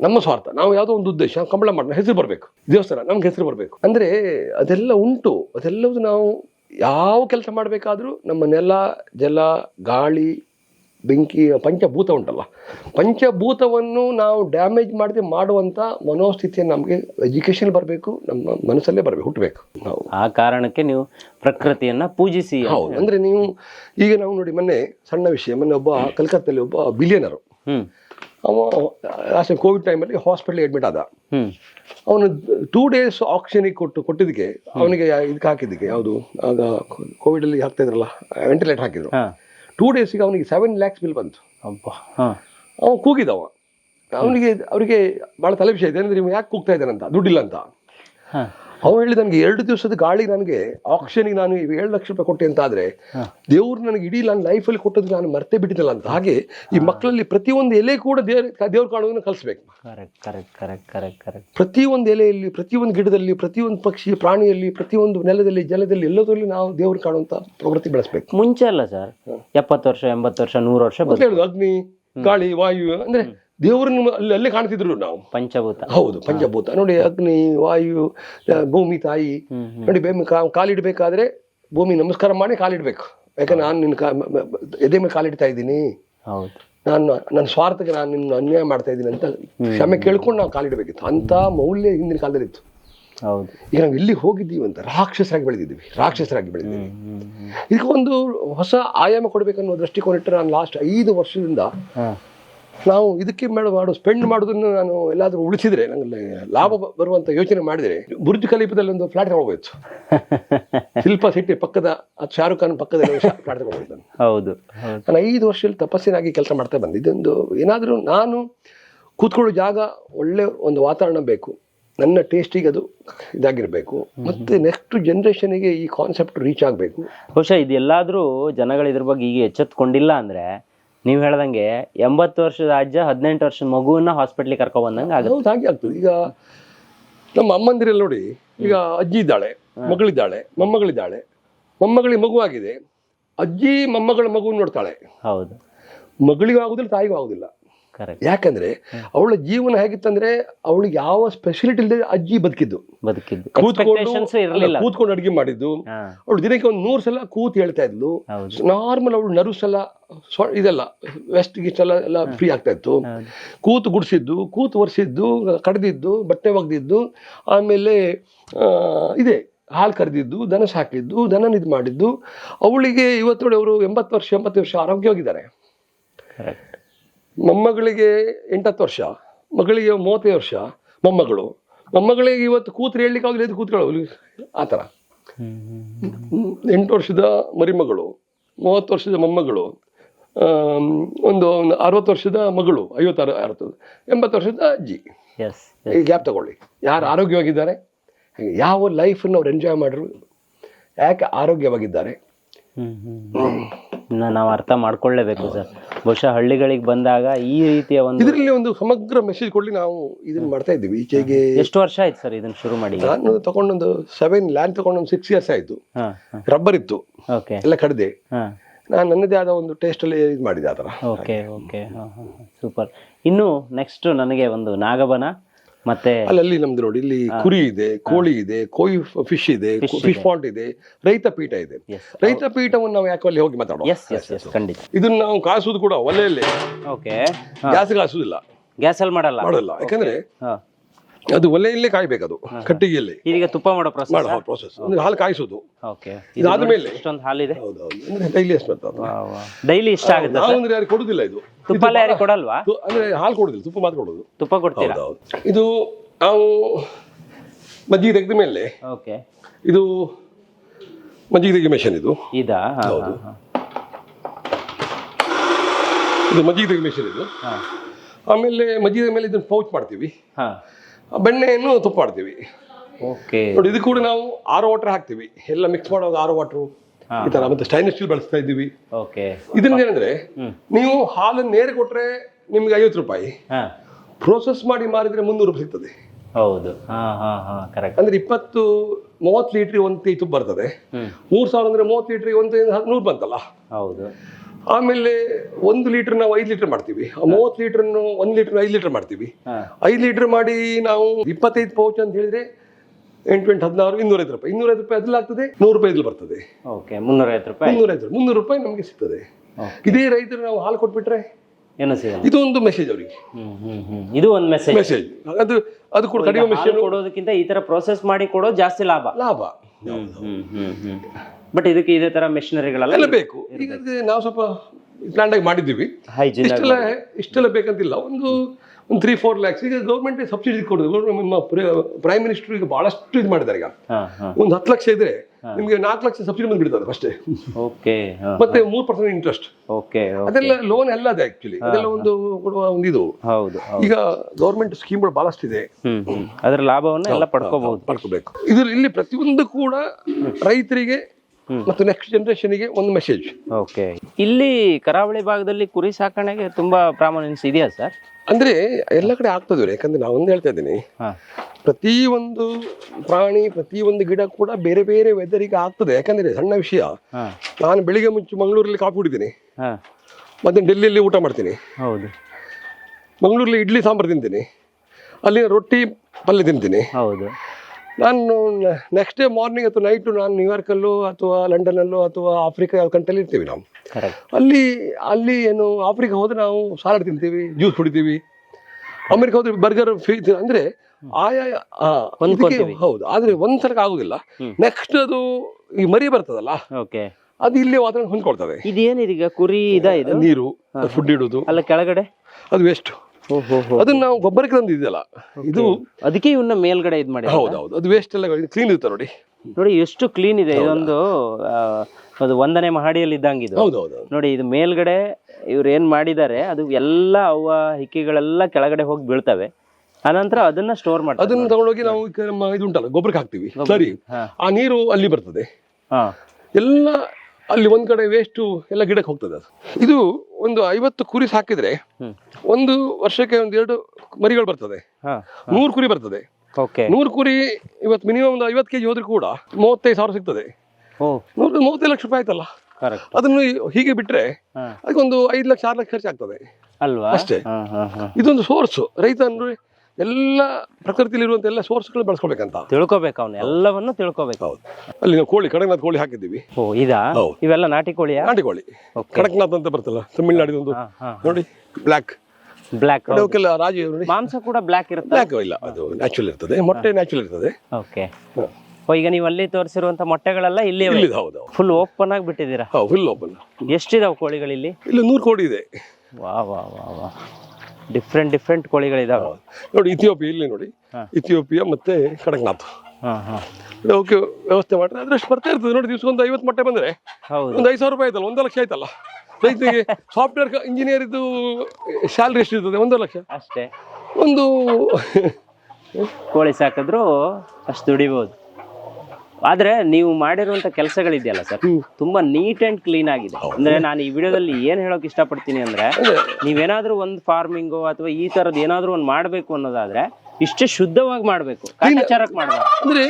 ನಮ್ಮ ಸ್ವಾರ್ಥ. ನಾವು ಯಾವುದೋ ಒಂದು ಉದ್ದೇಶ ಕಂಬಳ ಮಾಡೋಣ ಹೆಸರು ಬರಬೇಕು. ದೇವಸ್ಥಾನ, ನಮ್ಗೆ ಹೆಸರು ಬರಬೇಕು. ಅಂದರೆ ಅದೆಲ್ಲ ಉಂಟು. ಅದೆಲ್ಲವೂ ನಾವು ಯಾವ ಕೆಲಸ ಮಾಡಬೇಕಾದ್ರೂ ನಮ್ಮ ನೆಲ ಜಲ, ಗಾಳಿ ಬೆಂಕಿ ಪಂಚಭೂತ ಉಂಟಲ್ಲ. ಪಂಚಭೂತವನ್ನು ನಾವು ಡ್ಯಾಮೇಜ್ ಮಾಡದೆ ಮಾಡುವಂಥ ಮನೋಸ್ಥಿತಿಯನ್ನು ನಮಗೆ ಎಜುಕೇಷನ್ ಬರಬೇಕು ನಮ್ಮ ಮನಸ್ಸಲ್ಲೇ ಬರಬೇಕು ಹುಟ್ಟಬೇಕು ನಾವು. ಆ ಕಾರಣಕ್ಕೆ ನೀವು ಪ್ರಕೃತಿಯನ್ನ ಪೂಜಿಸಿ ಹೌದು ಅಂದರೆ ನೀವು ಈಗ ನಾವು ನೋಡಿ ಮೊನ್ನೆ ಸಣ್ಣ ವಿಷಯ ಮೊನ್ನೆ ಒಬ್ಬ ಕಲ್ಕತ್ತಲ್ಲಿ ಒಬ್ಬ ಬಿಲಿಯನರು ಅವ ಲಾಸ್ಟ್ ಕೋವಿಡ್ ಟೈಮಲ್ಲಿ ಹಾಸ್ಪಿಟ್ಲಿಗೆ ಅಡ್ಮಿಟ್ ಆದ. ಅವನು ಟೂ ಡೇಸ್ ಆಕ್ಸಿಜನಿಗೆ ಕೊಟ್ಟು ಕೊಟ್ಟಿದ್ದಕ್ಕೆ ಅವನಿಗೆ ಇದಕ್ಕೆ ಹಾಕಿದ್ದಕ್ಕೆ ಯಾವುದು? ಆಗ ಕೋವಿಡ್ ಅಲ್ಲಿ ಹಾಕ್ತಾ ಇದ್ರಲ್ಲ ವೆಂಟಿಲೇಟರ್ ಹಾಕಿದ್ರು. ಟೂ ಡೇಸಿಗೆ ಅವನಿಗೆ ಸೆವೆನ್ ಲ್ಯಾಕ್ಸ್ ಬಿಲ್ ಬಂತು. ಅಪ್ಪ ಹಾ. ಅವ ಕೂಗಿದವ. ಅವನಿಗೆ ಅವರಿಗೆ ಭಾಳ ತಲೆ ವಿಷಯ ಇದೆ. ಅಂದ್ರೆ ನೀವು ಯಾಕೆ ಕೂಗ್ತಾ ಇದ್ದಾನಂತ? ದುಡ್ಡಿಲ್ಲ ಅಂತ. ಹಾ ಅವ ಹೇಳಿದ ನನಗೆ ಎರಡು ದಿವಸದ ಗಾಳಿ ನನಗೆ ಆಕ್ಷನಿಗೆ ನಾನು ಏಳು ಲಕ್ಷ ರೂಪಾಯಿ ಕೊಟ್ಟೆ ಅಂತ ಆದ್ರೆ ದೇವ್ರು ನನಗೆ ಇಡೀ ನಾನು ಲೈಫಲ್ಲಿ ಕೊಟ್ಟದ್ದು ನಾನು ಮರ್ತೇ ಬಿಟ್ಟಿದ್ದಲ್ಲ ಅಂತ ಹಾಗೆ ಈ ಮಕ್ಕಳಲ್ಲಿ ಪ್ರತಿಯೊಂದು ಎಲೆ ಕೂಡ ದೇವ್ರ ದೇವ್ರ ಕಾಣೋದನ್ನು ಕಲಿಸ್ಬೇಕು. Correct correct correct correct correct ಪ್ರತಿಯೊಂದು ಎಲೆಯಲ್ಲಿ ಪ್ರತಿಯೊಂದು ಗಿಡದಲ್ಲಿ ಪ್ರತಿಯೊಂದು ಪಕ್ಷಿ ಪ್ರಾಣಿಯಲ್ಲಿ ಪ್ರತಿಯೊಂದು ನೆಲದಲ್ಲಿ ಜಲದಲ್ಲಿ ಎಲ್ಲದರಲ್ಲಿ ನಾವು ದೇವ್ರ ಕಾಣುವಂತ ಪ್ರವೃತ್ತಿ ಬೆಳೆಸ್ಬೇಕು. ಮುಂಚೆ ಅಲ್ಲ ಸರ್ ಎಪ್ಪತ್ತು ವರ್ಷ ಎಂಬತ್ತು ವರ್ಷ ನೂರು ವರ್ಷ ಅಗ್ನಿ ಗಾಳಿ ವಾಯು ಅಂದ್ರೆ ದೇವರನ್ನು ಅಲ್ಲಿ ಅಲ್ಲೇ ಕಾಣ್ತಿದ್ರು ನಾವು. ಪಂಚಭೂತ. ಹೌದು ಪಂಚಭೂತ. ನೋಡಿ ಅಗ್ನಿ ವಾಯು ಭೂಮಿ ತಾಯಿ. ನೋಡಿ ಬೇಮಿ ಕಾಲಿಡಬೇಕಾದ್ರೆ ಭೂಮಿ ನಮಸ್ಕಾರ ಮಾಡಿ ಕಾಲಿಡ್ಬೇಕು ಯಾಕಂದ್ರೆ ನಾನು ನಿನ್ನ ಎದೆ ಮೇಲೆ ಕಾಲಿಡ್ತಾ ಇದ್ದೀನಿ. ನಾನು ನನ್ನ ಸ್ವಾರ್ಥಕ್ಕೆ ನಾನು ನಿನ್ನ ಅನ್ಯಾಯ ಮಾಡ್ತಾ ಇದ್ದೀನಿ ಅಂತ ಕ್ಷಮೆ ಕೇಳ್ಕೊಂಡು ನಾವು ಕಾಲಿಡಬೇಕಿತ್ತು ಅಂತ ಮೌಲ್ಯ ಹಿಂದಿನ ಕಾಲದಲ್ಲಿ ಇತ್ತು ಹೌದು. ಈಗ ನಾವು ಇಲ್ಲಿ ಹೋಗಿದ್ದೀವಿ ಅಂತ ರಾಕ್ಷಸರಾಗಿ ಬೆಳೆದಿದ್ದೀವಿ. ರಾಕ್ಷಸರಾಗಿ ಬೆಳೆದಿದ್ದೀವಿ. ಹ್ಮ್ ಹ್ಮ್ ಇದಕ್ಕೆ ಒಂದು ಹೊಸ ಆಯಾಮ ಕೊಡಬೇಕನ್ನೋ ದೃಷ್ಟಿಕೋನ ಇಟ್ಟರೆ ನಾನು ಲಾಸ್ಟ್ ಐದು ವರ್ಷದಿಂದ ನಾವು ಇದಕ್ಕೆ ಮಾಡೋ ಮಾಡು ಸ್ಪೆಂಡ್ ಮಾಡೋದನ್ನು ನಾನು ಎಲ್ಲಾದರೂ ಉಳಿಸಿದ್ರೆ ನನಗೆ ಲಾಭ ಬರುವಂಥ ಬರುವಂತ ಯೋಚನೆ ಮಾಡಿದರೆ ಬುರ್ಜ್ ಖಲೀಫದಲ್ಲಿ ಒಂದು ಫ್ಲಾಟ್ ತಗೊಳ್ಬೋದು. [laughs] ಶಿಲ್ಪ ಸಿಟಿ ಪಕ್ಕದ ಶಾರುಖ್ ಖಾನ್ ಪಕ್ಕದಲ್ಲಿ ಫ್ಲಾಟ್ ತಗೊಳ್ಬೋದು ನಾನು. ಹೌದು. ಹೌದು ನಾನು ಐದು ವರ್ಷದಲ್ಲಿ ತಪಸ್ಸಿನಾಗಿ ಕೆಲಸ ಮಾಡ್ತಾ ಬಂದೆ. ಇದೊಂದು ಏನಾದರೂ ನಾನು ಕೂತ್ಕೊಳ್ಳೋ ಜಾಗ ಒಳ್ಳೆ ಒಂದು ವಾತಾವರಣ ಬೇಕು. ನನ್ನ ಟೇಸ್ಟಿಗೆ ಅದು ಇದಾಗಿರಬೇಕು. ಮತ್ತೆ ನೆಕ್ಸ್ಟ್ ಜನ್ರೇಷನಿಗೆ ಈ ಕಾನ್ಸೆಪ್ಟ್ ರೀಚ್ ಆಗಬೇಕು. ಬಹುಶಃ ಇದೆಲ್ಲಾದರೂ ಜನಗಳು ಇದ್ರ ಬಗ್ಗೆ ಈಗ ಎಚ್ಚೆತ್ಕೊಂಡಿಲ್ಲ ಅಂದ್ರೆ ನೀವು ಹೇಳ್ದಂಗೆ ಎಂಬತ್ತು ವರ್ಷದ ಅಜ್ಜ ಹದಿನೆಂಟು ವರ್ಷದ ಮಗುವನ್ನ ಹಾಸ್ಪಿಟ್ಲಿಗೆ ಕರ್ಕೊಂಡ್ ಬಂದಂಗೆ ಆಗುತ್ತೆ. ಹೌದು ಹಾಗೆ ಆಗ್ತದೆ. ಈಗ ನಮ್ಮ ಅಮ್ಮಂದಿರಲ್ಲಿ ನೋಡಿ ಈಗ ಅಜ್ಜಿ ಇದ್ದಾಳೆ ಮಗಳಿದ್ದಾಳೆ ಮೊಮ್ಮಗಳಿದ್ದಾಳೆ ಮೊಮ್ಮಗಳಿಗೆ ಮಗು ಆಗಿದೆ ಅಜ್ಜಿ ಮೊಮ್ಮಗಳ ಮಗು ನೋಡ್ತಾಳೆ. ಹೌದು. ಮಗಳಿಗೂ ಆಗುದಿಲ್ಲ ತಾಯಿಗೂ ಆಗುದಿಲ್ಲ. ಯಾಕಂದ್ರೆ ಅವಳ ಜೀವನ ಹೇಗಿತ್ತಂದ್ರೆ ಅವಳಿಗೆ ಯಾವ ಸ್ಪೆಷಲಿಟಿ ಇಲ್ಲದೆ ಅಜ್ಜಿ ಬದುಕಿದ್ದು. ಬದುಕಿದ್ದು. ಕೂತ್ಕೊಂಡು ಕೂತ್ಕೊಂಡು ಅಡಿಗೆ ಮಾಡಿದ್ದು. ಅವಳು ದಿನಕ್ಕೆ ಒಂದು ನೂರು ಸಲ ಕೂತ್ ಹೇಳ್ತಾ ಇದ್ಲು. ನಾರ್ಮಲ್ ಅವಳು ನರ್ವ್ಸ್ ಎಲ್ಲ ಇದೆಲ್ಲ ವೆಸ್ಟ್ ಗಿಸ್ಟ್ ಎಲ್ಲ ಎಲ್ಲ ಫ್ರೀ ಆಗ್ತಾ ಇತ್ತು. ಕೂತು ಗುಡಿಸಿದ್ದು ಕೂತು ಒರೆಸಿದ್ದು ಕಡ್ದಿದ್ದು ಬಟ್ಟೆ ಒಗ್ದಿದ್ದು ಆಮೇಲೆ ಇದೆ ಹಾಲು ಕರೆದಿದ್ದು ದನ ಸಾಕಿದ್ದು ದನ ಇದು ಮಾಡಿದ್ದು. ಅವಳಿಗೆ ಇವತ್ತು ಅವರು ಎಂಬತ್ತು ವರ್ಷ ಎಂಬತ್ತು ವರ್ಷ ಆರೋಗ್ಯವಾಗಿದ್ದಾರೆ. ಮೊಮ್ಮಗಳಿಗೆ ಎಂಟತ್ತು ವರ್ಷ ಮಗಳಿಗೆ ಮೂವತ್ತೈದು ವರ್ಷ ಮೊಮ್ಮಗಳು. ಮೊಮ್ಮಗಳಿಗೆ ಇವತ್ತು ಕೂತ್ರೆ ಹೇಳಲಿಕ್ಕೆ ಆಗಲಿ ಎದ್ದು ಕೂತ್ಕೊಳ್ಳೋದು ಆ ಥರ. ಎಂಟು ವರ್ಷದ ಮರಿಮಗಳು ಮೂವತ್ತು ವರ್ಷದ ಮೊಮ್ಮಗಳು ಒಂದು ಒಂದು ಅರವತ್ತು ವರ್ಷದ ಮಗಳು ಐವತ್ತಾರು ಅರವತ್ತು ಎಂಬತ್ತು ವರ್ಷದ ಅಜ್ಜಿ. ಗ್ಯಾಪ್ ತಗೊಳ್ಳಿ. ಯಾರು ಆರೋಗ್ಯವಾಗಿದ್ದಾರೆ? ಯಾವ ಲೈಫನ್ನು ಅವ್ರು ಎಂಜಾಯ್ ಮಾಡಿರು ಯಾಕೆ ಆರೋಗ್ಯವಾಗಿದ್ದಾರೆ? ನಾವು ಅರ್ಥ ಮಾಡ್ಕೊಳ್ಳೇಬೇಕು ಸರ್. ಬಹುಶಃ ಹಳ್ಳಿಗಳಿಗೆ ಬಂದಾಗ ಈ ರೀತಿಯ ಒಂದು ಇದರಲ್ಲಿ ಒಂದು ಸಮಗ್ರ ಮೆಸೇಜ್ ಕೊಡ್ಲಿ ನಾವು ಇದನ್ನ ಮಾಡ್ತಾ ಇದ್ದೀವಿ. ಈಚೆಗೆ ಎಷ್ಟು ವರ್ಷ ಆಯ್ತು ಸರ್ ಇದನ್ನ ಶುರು ಮಾಡಿ ನಾನು ತಗೊಂಡೊಂದು ಸೆವೆನ್ ಲ್ಯಾಂಡ್ ತಗೊಂಡೊಂದು ಸಿಕ್ಸ್ ಇಯರ್ಸ್ ಆಯ್ತು. ರಬ್ಬರ್ ಇತ್ತು. ಓಕೆ ಎಲ್ಲ ಕಡಿದೆ. ನಾನು ನನ್ನದೇ ಆದ ಒಂದು ಟೇಸ್ಟಲ್ಲಿ ಇದು ಮಾಡಿದೆ ಆ ಥರ. ಓಕೆ ಓಕೆ ಸೂಪರ್ ಇನ್ನು ನೆಕ್ಸ್ಟ್ ನನಗೆ ಒಂದು ನಾಗಬನ. ಮತ್ತೆ ಅಲ್ಲಲ್ಲಿ ನಮ್ದು ನೋಡಿ ಇಲ್ಲಿ ಕುರಿ ಇದೆ ಕೋಳಿ ಇದೆ ಕೋಯಿ ಫಿಶ್ ಇದೆ ಫಿಶ್ ಪಾಂಟ್ ಇದೆ. ರೈತ ಪೀಠ ಇದೆ. ರೈತ ಪೀಠವನ್ನು ನಾವು ಯಾಕೆ ಅಲ್ಲಿ ಹೋಗಿ ಮಾತಾಡೋಣ ಖಂಡಿತ. ಇದನ್ನ ನಾವು ಕಾಸುದು ಕೂಡ ಒಲೆಯಲ್ಲಿ. Okay gas ಕಾಸುದಿಲ್ಲ. ಗ್ಯಾಸಲ್ ಮಾಡಲ್ಲ. ಮಾಡಲ್ಲ. ಯಾಕಂದ್ರೆ ಅದು ಒಲೆಯಲ್ಲೇ ಕಾಯ್ಬೇಕು ಅದು ಕಟ್ಟಿಗೆಯಲ್ಲಿ. ಈಗ ತುಪ್ಪ ಮಾಡೋ ಪ್ರೊಸೆಸ್ ಮಾಡೋ ಪ್ರೋಸೆಸ್ ಅಂದ್ರೆ ಹಾಲು ಕಾಯಿಸೋದು. ಓಕೆ. ಇದಾದ್ಮೇಲೆ ಇಷ್ಟೊಂದು ಹಾಲಿದೆ? ಹೌದು ಹೌದು ಡೈಲಿ ಎಷ್ಟು ಬರ್ತದೆ ಡೈಲಿ ಇಷ್ಟ ಆಗುತ್ತೆ ನಾವು ಅಂದ್ರೆ ಯಾರು ಕೊಡುದಿಲ್ಲ ಇದು. ತುಪ್ಪ ಎಲ್ಲ ಯಾರಿಗೆ ಕೊಡಲ್ವಾ? ತು- ಅಂದ್ರೆ ಹಾಲು ಕೊಡುದಿಲ್ಲ ತುಪ್ಪ ಮಾತ್ರ ಕೊಡೋದು. ತುಪ್ಪ ಕೊಡ್ತೀರಾ? ಹೌದೌದು. ಇದು ನಾವು ಮಜ್ಜಿಗೆ ತೆಗೆದ ಮೇಲೆ ಓಕೆ. ಇದು ಮಜ್ಜಿಗೆ ತೆಗಿ ಮೆಷಿನ್ ಇದು. ಇದಾ? ಹಾ ಹೌದು. ಇದು ಮಜ್ಜಿಗೆ ತೆಗಿ ಮೆಷಿನ್ ಇದು. ಹಾ. ಆಮೇಲೆ ಮಜ್ಜಿಗೆ ಮೇಲೆ ಇದನ್ನ ಪೌಚ್ ಮಾಡ್ತೀವಿ. ಹಾ. ಬೆಣ್ಣೆಯನ್ನು ತುಪ್ಪ ಮಾಡ್ತೀವಿ ಓಕೆ ನೋಡಿ ಇದು ಕೂಡ ನಾವು ಆರು ವಾಟರ್ ಹಾಕ್ತೀವಿ. ಎಲ್ಲ ಮಿಕ್ಸ್ ಮಾಡುವಾಗ ಆರು ವಾಟ್ರು ಈ ತರ ಮತ್ತೆ ಸ್ಟೈನ್ಲೆಸ್ ಸ್ಟೀಲ್ ಬಳಸ್ತಾ ಇದ್ದೀವಿ. ಓಕೆ ಇದರಿಂದ ಏನಂದ್ರೆ ನೀವು ಹಾಲು ನೇರ ಕೊಟ್ರೆ ನಿಮ್ಗೆ ಐವತ್ತು ರೂಪಾಯಿ. ಪ್ರೋಸೆಸ್ ಮಾಡಿ ಮಾರಿದ್ರೆ ಮುನ್ನೂರು ರೂಪಾಯಿ ಸಿಗ್ತದೆ. ಹೌದು. ಕರೆಕ್ಟ್ ಅಂದ್ರೆ ಇಪ್ಪತ್ತು ಮೂವತ್ತು ಲೀಟರ್ ಒಂದು ತುಪ್ಪ ಬರ್ತದೆ. ಮೂರ್ ಮೂರು ಸಾವಿರ ಅಂದ್ರೆ ಮೂವತ್ತು ಲೀಟರ್ ಒಂದು ನೂರು ಬಂತಲ್ಲ. ಹೌದು. ಆಮೇಲೆ ಒಂದು ಲೀಟರ್ ನಾವು ಐದು ಲೀಟರ್ ಮಾಡ್ತೀವಿ. ಮೂವತ್ತು ಲೀಟರ್ ಒಂದು ಲೀಟರ್ ಐದು ಲೀಟರ್ ಮಾಡ್ತೀವಿ. ಐದು ಲೀಟರ್ ಮಾಡಿ ನಾವು ಇಪ್ಪತ್ತೈದು ಪೌಚ್ ಅಂತ ಹೇಳಿದ್ರೆ ಎಂಟು ಹದಿನಾರು ಇನ್ನೂರೈದು ರೂಪಾಯಿ. ಇನ್ನೂರೈದು ರೂಪಾಯಿ ಅದ್ರಲ್ಲಿ ಆಗ್ತದೆ ನೂರು ರೂಪಾಯಿ ಇದ್ರಲ್ಲಿ ಬರ್ತದೆ. ಓಕೆ ಮುನ್ನೂರೈವತ್ತು ರೂಪಾಯಿ. ಮುನ್ನೂರೈದು ಮುನ್ನೂರು ರೂಪಾಯಿ ನಮಗೆ ಸಿಗ್ತದೆ. ಇದೇ ರೈತರು ನಾವು ಹಾಲು ಕೊಟ್ಬಿಟ್ರೆ ಇದು ಒಂದು ಮೆಸೇಜ್ ಅವರಿಗೆ. ಇದು ಒಂದು ಮೆಸೇಜ್ ಮೆಸೇಜ್ ಅದು ಅದು ಕೂಡ ಕಡಿಮೆ ಮೆಸೇಜ್ ಕೊಡೋದಕ್ಕಿಂತ ಈ ತರ ಪ್ರೋಸೆಸ್ ಮಾಡಿ ಕೊಡೋದು ಜಾಸ್ತಿ ಲಾಭ. ಲಾಭ. ಹ್ಮ್ ಹ್ಮ್ ಹ್ಮ್ ಹ್ಮ್. ಬಟ್ ಇದಕ್ಕೆ ಇದೇ ತರ ಮೆಷಿನರಿಗಳೆಲ್ಲ ಬೇಕು. ಈಗ ನಾವು ಸ್ವಲ್ಪ ಪ್ಲಾನ್ ಆಗಿ ಮಾಡಿದ್ದೀವಿ. ಇಷ್ಟೆಲ್ಲ ಇಷ್ಟೆಲ್ಲ ಬೇಕಂತಿಲ್ಲ. ಒಂದು ಒಂದು ತ್ರೀ ಫೋರ್ ಲ್ಯಾಕ್ಸ್ ಈಗ ಗೌರ್ಮೆಂಟ್ ಸಬ್ಸಿಡಿ ಕೊಡೋದು. ನಿಮ್ಮ ಪ್ರೈಮ್ ಮಿನಿಸ್ಟರ್ ಈಗ ಬಹಳಷ್ಟು ಇದು ಮಾಡಿದ್ದಾರೆ ಈಗ. ಒಂದು ಹತ್ತು ಲಕ್ಷ ಇದ್ರೆ ನಿಮಗೆ ನಾಲ್ಕು ಲಕ್ಷ ಸಬ್ಸಿಡಿ ಬಂದ್ಬಿಡ್ತದೆ ಅಷ್ಟೇ. ಓಕೆ ಮತ್ತೆ ಮೂರು ಪರ್ಸೆಂಟ್ ಇಂಟ್ರೆಸ್ಟ್ ಓಕೆ ಅದೆಲ್ಲ ಲೋನ್ ಎಲ್ಲ ಅದೇ ಆಕ್ಚುಲಿ ಅದೆಲ್ಲ ಒಂದು ಕೊಡುವ ಒಂದು ಇದು. ಹೌದು ಈಗ ಗೌರ್ಮೆಂಟ್ ಸ್ಕೀಮ್ಗಳು ಬಹಳಷ್ಟು ಇದೆ. ಅದರ ಲಾಭವನ್ನು ಲಾಭವನ್ನ ಎಲ್ಲ ಪಡ್ಕೋಬಹುದು. ಪಡ್ಕೋಬೇಕು. ಇದ್ರಲ್ಲಿ ಇಲ್ಲಿ ಪ್ರತಿಯೊಂದು ಕೂಡ ರೈತರಿಗೆ ಮತ್ತು ನೆಕ್ಸ್ಟ್ ಜನರೇಷನ್ಗೆ ಒಂದು ಮೆಸೇಜ್ ಓಕೆ ಇಲ್ಲಿ ಕರಾವಳಿ ಭಾಗದಲ್ಲಿ ಕುರಿ ಸಾಕಣೆಗೆ ತುಂಬಾ ಪ್ರಾಮಾಣಿಕ ಇದೆಯಾ ಸರ್? ಅಂದ್ರೆ ಎಲ್ಲ ಕಡೆ ಆಗ್ತದೆ ಯಾಕಂದ್ರೆ ನಾನು ಒಂದು ಹೇಳ್ತಾ ಇದ್ದೀನಿ. ಪ್ರತಿ ಒಂದು ಪ್ರಾಣಿ ಪ್ರತಿ ಒಂದು ಗಿಡ ಕೂಡ ಬೇರೆ ಬೇರೆ ವೆದರಿಗೆ ಆಗ್ತದೆ. ಯಾಕಂದ್ರೆ ಸಣ್ಣ ವಿಷಯ. ನಾನು ಬೆಳಿಗ್ಗೆ ಮುಂಚೆ ಮಂಗಳೂರಲ್ಲಿ ಕಾಫಿ ಕುಡಿತೀನಿ. ಮತ್ತೆ ಡೆಲ್ಲಿಯಲ್ಲಿ ಊಟ ಮಾಡ್ತೀನಿ. ಹೌದು. ಮಂಗಳೂರಲ್ಲಿ ಇಡ್ಲಿ ಸಾಂಬಾರು ತಿಂತೀನಿ. ಅಲ್ಲಿನ ರೊಟ್ಟಿ ಪಲ್ಯ ತಿಂತೀನಿ. ಹೌದು. ನಾನು ನೆಕ್ಸ್ಟ್ ಡೇ ಮಾರ್ನಿಂಗ್ ಅಥವಾ ನೈಟು ನಾನು ನ್ಯೂಯಾರ್ಕಲ್ಲೋ ಅಥವಾ ಲಂಡನಲ್ಲೋ ಅಥವಾ ಆಫ್ರಿಕಾ ಯಾವ ಕಂಟ್ರಿಯಲ್ಲಿ ಇರ್ತೀವಿ ನಾವು. ಅಲ್ಲಿ ಅಲ್ಲಿ ಏನು ಆಫ್ರಿಕಾ ಹೋದ್ರೆ ನಾವು ಸಾಲಡ್ ತಿಂತೀವಿ ಜ್ಯೂಸ್ ಕುಡಿತೀವಿ. ಅಮೆರಿಕ ಹೋದ್ರೆ ಬರ್ಗರ್ ಅಂದ್ರೆ ಆಯಾ ಆದರೆ. ಹೌದು. ಆದ್ರೆ ಒಂದ್ಸಲಕ್ಕೆ ಆಗುದಿಲ್ಲ. ನೆಕ್ಸ್ಟ್ ಅದು ಈ ಮರಿ ಬರ್ತದಲ್ಲ ಓಕೆ ಅದು ಇಲ್ಲೇ ವಾತಾವರಣ ಹೊಂದ್ಕೊಳ್ತದೆ. ಇದೇನಿದೀಗ ಕುರಿ ಇದ ನೀರು ಫುಡ್ ಇಡೋದು. ಅಲ್ಲ ಕೆಳಗಡೆ? ಅದು ವೇಸ್ಟ್ ಅದನ್ನ ನಾವು ಗೊಬ್ಬರಕ್ಕೆ ತಂದಿದ್ದಲ್ಲ ಇದು ಅದಕ್ಕೆ ಇವನ್ನ ಮೇಲ್ಗಡೆ ಇದ್ ಮಾಡಿ ಹೌದೌದು. ಅದು ವೇಸ್ಟ್ ಎಲ್ಲ ಕ್ಲೀನ್ ಇರುತ್ತೆ ನೋಡಿ. ನೋಡಿ ಎಷ್ಟು ಕ್ಲೀನ್ ಇದೆ. ಇದೊಂದು ಅದು ಒಂದನೇ ಮಹಡಿಯಲ್ಲಿ ಇದ್ದಂಗಿದು ಹೌದೌದು ನೋಡಿ ಇದು ಮೇಲ್ಗಡೆ ಇವ್ರು ಏನ್ ಮಾಡಿದ್ದಾರೆ ಅದು ಎಲ್ಲ ಅವ್ವ ಹಿಕ್ಕಿಗಳೆಲ್ಲ ಕೆಳಗಡೆ ಹೋಗಿ ಬೀಳ್ತವೆ. ಅನಂತರ ಅದನ್ನ ಸ್ಟೋರ್ ಮಾಡಿ ಅದನ್ನ ತಗೊಂಡೋಗಿ ನಾವು ಇದು ಉಂಟಲ್ಲ ಗೊಬ್ಬರಕ್ಕೆ ಹಾಕ್ತಿವಿ. ಸರಿ. ಆ ನೀರು ಅಲ್ಲಿ ಬರ್ತದೆ. ಹಾ. ಎಲ್ಲ ಅಲ್ಲಿ ಒಂದ್ ಕಡೆ ವೇಸ್ಟು ಎಲ್ಲ ಗಿಡಕ್ಕೆ ಹೋಗ್ತದೆ ಅದು. ಇದು ಒಂದು ಐವತ್ತು ಕುರಿ ಸಾಕಿದ್ರೆ ಒಂದು ವರ್ಷಕ್ಕೆ ಒಂದ್ ಎರಡು ಮರಿಗಳು ಬರ್ತದೆ. ನೂರು ಕುರಿ ಬರ್ತದೆ. ನೂರು ಕುರಿ ಇವತ್ತು ಮಿನಿಮಮ್ ಒಂದು ಐವತ್ತು ಕೆಜಿ ಹೋದ್ರೆ ಕೂಡ ಮೂವತ್ತೈದು ಸಾವಿರ ಸಿಗ್ತದೆ. ನೂರ ಮೂವತ್ತೈದು ಲಕ್ಷ ರೂಪಾಯಿ ಆಯ್ತಲ್ಲ? ಅದನ್ನು ಹೀಗೆ ಬಿಟ್ರೆ ಅದಕ್ಕೆ ಅದಕ್ಕೊಂದು ಐದು ಲಕ್ಷ ಆರು ಲಕ್ಷ ಖರ್ಚಾಗ್ತದೆ. ಅಲ್ವಾ? ಅಷ್ಟೇ. ಇದೊಂದು ಸೋರ್ಸ್ ರೈತ ಅಂದ್ರೆ ಎಲ್ಲ ಪ್ರಕೃತಿಲಿರುವಂತ ಎಲ್ಲ ಸೋರ್ಸ್ಗಳು ಬಳಸ್ಕೊಳ್ಬೇಕಂತ ತಿಳ್ಕೊಬೇಕು ಅವನು ಎಲ್ಲವನ್ನು ತಿಳ್ಕೊಬೇಕು. ಹೌದು. ಅಲ್ಲಿ ನಾವು ಕೋಳಿ ಕಡಕ್ನಾಥ್ ಕೋಳಿ ಹಾಕಿದ್ದೀವಿ. ಓ ಇದಾ? ಹೌದು. ಇವೆಲ್ಲ ನಾಟಿ ಕೋಳಿ ನಾಟಿ ಕೋಳಿ. ಕಡಕ್ನಾಥ್ ಅಂತ ಬರ್ತಲ್ಲ ತಮಿಳ್ನಾಡಿದೊಂದು. ನೋಡಿ ಬ್ಲ್ಯಾಕ್ ಬ್ಲ್ಯಾಕ್ ಅವಕ್ಕೆಲ್ಲ ರಾಜ ನೋಡಿ. ಮಾಂಸ ಕೂಡ ಬ್ಲ್ಯಾಕ್ ಇರುತ್ತೆ? ಬ್ಲ್ಯಾಕ್ ಇಲ್ಲ ಅದು ನ್ಯಾಚುರಲ್ ಇರ್ತದೆ ಮೊಟ್ಟೆ ನ್ಯಾಚುರಲ್ ಇರ್ತದೆ. ಓಕೆ ಓ ಈಗ ನೀವು ಅಲ್ಲಿ ತೋರಿಸಿರುವಂತ ಮೊಟ್ಟೆಗಳೆಲ್ಲ ಇಲ್ಲಿ ಇಲ್ಲಿದೆ ಹೌದು ಫುಲ್ ಓಪನ್ ಆಗಿ ಬಿಟ್ಟಿದ್ದೀರಾ? ಹೌದು ಫುಲ್ ಓಪನ್ ಎಷ್ಟಿದಾವೆ ಕೋಳಿಗಳಿಲ್ಲಿ? ಇಲ್ಲಿ ನೂರು ಕೋಳಿ ಇದೆ. ವಾ ವಾ ವಾ ವಾ. ಡಿಫ್ರೆಂಟ್ ಡಿಫ್ರೆಂಟ್ ಕೋಳಿಗಳಿದಾವೆ. ನೋಡಿ ಇಥಿಯೋಪಿಯಾ ಇಲ್ಲಿ ನೋಡಿ. ಇಥಿಯೋಪಿಯಾ ಮತ್ತೆ ಕಡಕ್ನಾಥ್ ಹಾ ಹಾ. ಅವಕ್ಕೆ ವ್ಯವಸ್ಥೆ ಮಾಡಿದ್ರೆ ಅದ್ರಷ್ಟು ಬರ್ತಾ ಇರ್ತದೆ. ನೋಡಿ ದಿವಸ ಒಂದು ಐವತ್ತು ಮೊಟ್ಟೆ ಬಂದ್ರೆ. ಹೌದು. ಒಂದು ಐದು ಸಾವಿರ ರೂಪಾಯಿ ಆಯ್ತಲ್ಲ ಒಂದು ಲಕ್ಷ ಆಯ್ತಲ್ಲ. ರೈತರಿಗೆ ಸಾಫ್ಟ್ವೇರ್ ಇಂಜಿನಿಯರ್ ಇದ್ದು ಸ್ಯಾಲ್ರಿ ಎಷ್ಟು ಇರ್ತದೆ? ಒಂದು ಲಕ್ಷ. ಅಷ್ಟೇ. ಒಂದು ಕೋಳಿ ಸಾಕಿದ್ರು ಅಷ್ಟು ದುಡಿಬಹುದು ಆದ್ರೆ ನೀವು ಮಾಡಿರುವಂತ ಕೆಲಸಗಳಿದೆಯಲ್ಲ ಸರ್ ತುಂಬಾ ನೀಟ್ ಅಂಡ್ ಕ್ಲೀನ್ ಆಗಿದೆ. ಅಂದ್ರೆ ನಾನು ಈ ವಿಡಿಯೋದಲ್ಲಿ ಏನ್ ಹೇಳೋಕೆ ಇಷ್ಟಪಡ್ತೀನಿ ಅಂದ್ರೆ ನೀವೇನಾದ್ರೂ ಒಂದು ಫಾರ್ಮಿಂಗು ಅಥವಾ ಈ ತರದ್ ಏನಾದ್ರೂ ಒಂದು ಮಾಡ್ಬೇಕು ಅನ್ನೋದಾದ್ರೆ ಇಷ್ಟೇ ಶುದ್ಧವಾಗಿ ಮಾಡ್ಬೇಕು ಕಾಟಾಚಾರಕ್ಕೆ ಮಾಡಬಾರ್ದು. ಅಂದ್ರೆ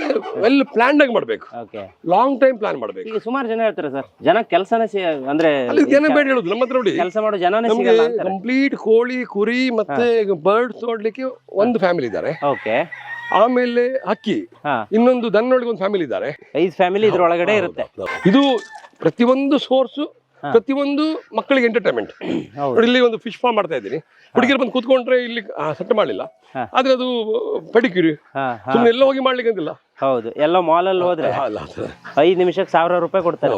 ವೆಲ್ ಪ್ಲಾನ್ಡ್ ಆಗಿ ಮಾಡ್ಬೇಕು. ಓಕೆ ಲಾಂಗ್ ಟೈಮ್ ಪ್ಲಾನ್ ಮಾಡ್ಬೇಕು. ಈಗ ಸುಮಾರು ಜನ ಹೇಳ್ತಾರೆ ಸರ್ ಜನ ಕೆಲಸನೇ ಅಂದ್ರೆ ಅಲ್ಲಿ ಜನ ಬೇಡ ಹೇಳುದು ನಮ್ಮ ಹತ್ರ ನೋಡಿ. ಕೆಲಸ ಮಾಡೋ ಜನನೇ ಸಿಗಲ್ಲ ಕಂಪ್ಲೀಟ್ ಕೋಳಿ ಕುರಿ ಮತ್ತೆ ಬರ್ಡ್ಸ್ ನೋಡ್ಲಿಕ್ಕೆ ಒಂದು ಫ್ಯಾಮಿಲಿ ಇದ್ದಾರೆ. ಓಕೆ ಆಮೇಲೆ ಅಕ್ಕಿ ಇನ್ನೊಂದು ದನ್ನೊಳಗೆ ಒಂದು ಫ್ಯಾಮಿಲಿ ಇದ್ದಾರೆ. ಐದು ಫ್ಯಾಮಿಲಿ ಇದ್ರೊಳಗಡೆ ಇರುತ್ತೆ. ಇದು ಪ್ರತಿಯೊಂದು ಸೋರ್ಸ್ ಪ್ರತಿಯೊಂದು ಮಕ್ಕಳಿಗೆ ಎಂಟರ್ಟೈನ್ಮೆಂಟ್ ಇಲ್ಲಿ ಒಂದು ಫಿಶ್ ಫಾರ್ಮ್ ಮಾಡ್ತಾ ಇದ್ದೀನಿ. ಹುಡುಗಿರು ಬಂದು ಕೂತ್ಕೊಂಡ್ರೆ ಇಲ್ಲಿ ಸೆಟ್ ಮಾಡಲಿಲ್ಲ. ಆದ್ರೆ ಅದು ಪಡಿಕಿರಿ ಸುಮ್ಮನೆ ಎಲ್ಲ ಹೋಗಿ ಮಾಡ್ಲಿಕ್ಕೆ ಅಂತಿಲ್ಲ. ಹೌದು. ಎಲ್ಲ ಮಾಲ್ ಅಲ್ಲಿ ಹೋದ್ರೆ ಐದು ನಿಮಿಷಕ್ಕೆ ಸಾವಿರ ರೂಪಾಯಿ ಕೊಡ್ತಾರೆ.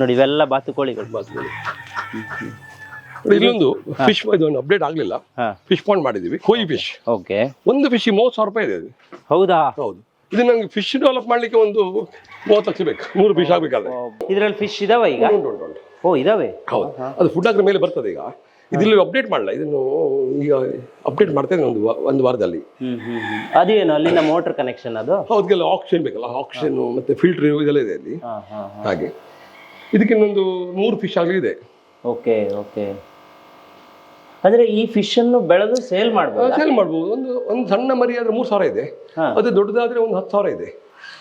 ನೋಡಿ ಇವೆಲ್ಲ ಬಾತುಕೋಳಿಗಳು. ಬಾತುಕೋಳಿ. ಇಲ್ಲೊಂದು ಫಿಶ್ ಇದೊಂದು ಅಪ್ಡೇಟ್ ಆಗಲಿಲ್ಲ. ಫಿಶ್ ಪಾಂಡ್ ಮಾಡಿದೀವಿ. Koi fish okay. ಒಂದು ಫಿಶ್ ಮೂವತ್ತು ಸಾವಿರ ರೂಪಾಯಿ ಇದೆ ಹೌದಾ? ಹೌದು. ಇದು ನಂಗೆ ಫಿಶ್ ಡೆವಲಪ್ ಮಾಡ್ಲಿಕ್ಕೆ ಒಂದು ಮೂವತ್ತು ಲಕ್ಷ ಬೇಕು. ನೂರು ಫಿಶ್ ಆಗ್ಬೇಕಾದ್ರೆ. ಇದರಲ್ಲಿ ಫಿಶ್ ಇದಾವೆ ಈಗ? ಉಂಟು ಉಂಟು ಉಂಟು. ಓ ಇದಾವೆ? ಹೌದು. ಅದು ಫುಡ್ ಆಗ್ರ ಮೇಲೆ ಬರ್ತದೆ ಈಗ. ಇದಿಲ್ಲಿ ಅಪ್ಡೇಟ್ ಮಾಡಲ್ಲ ಇದನ್ನು ಈಗ ಅಪ್ಡೇಟ್ ಮಾಡ್ತೇನೆ ಒಂದು ಒಂದು ವಾರದಲ್ಲಿ. ಅದೇನು ಅಲ್ಲಿಂದ ಮೋಟರ್ ಕನೆಕ್ಷನ್ ಅದು? ಅದಕ್ಕೆಲ್ಲ ಆಕ್ಷನ್ ಬೇಕಲ್ಲ? ಆಕ್ಷನ್ ಮತ್ತೆ ಫಿಲ್ಟರ್ ಇದೆಲ್ಲ ಇದೆ ಅಲ್ಲಿ. ಹಾಗೆ. ಇದಕ್ಕೆ ಇನ್ನೊಂದು ಮೂರು ಫಿಶ್ ಆಗಲಿ ಇದೆ ಓಕೆ ಓಕೆ. ಅಂದ್ರೆ ಈ ಫಿಶ್ ಅನ್ನು ಬೆಳೆದು ಸೇಲ್ ಮಾಡ್ಬೋದು? ಸೇಲ್ ಮಾಡ್ಬೋದು. ಒಂದು ಒಂದು ಸಣ್ಣ ಮರಿ ಆದ್ರೆ ಮೂರು ಸಾವಿರ ಇದೆ. ಅದು ದೊಡ್ಡದಾದ್ರೆ ಒಂದು ಹತ್ತು ಸಾವಿರ ಇದೆ.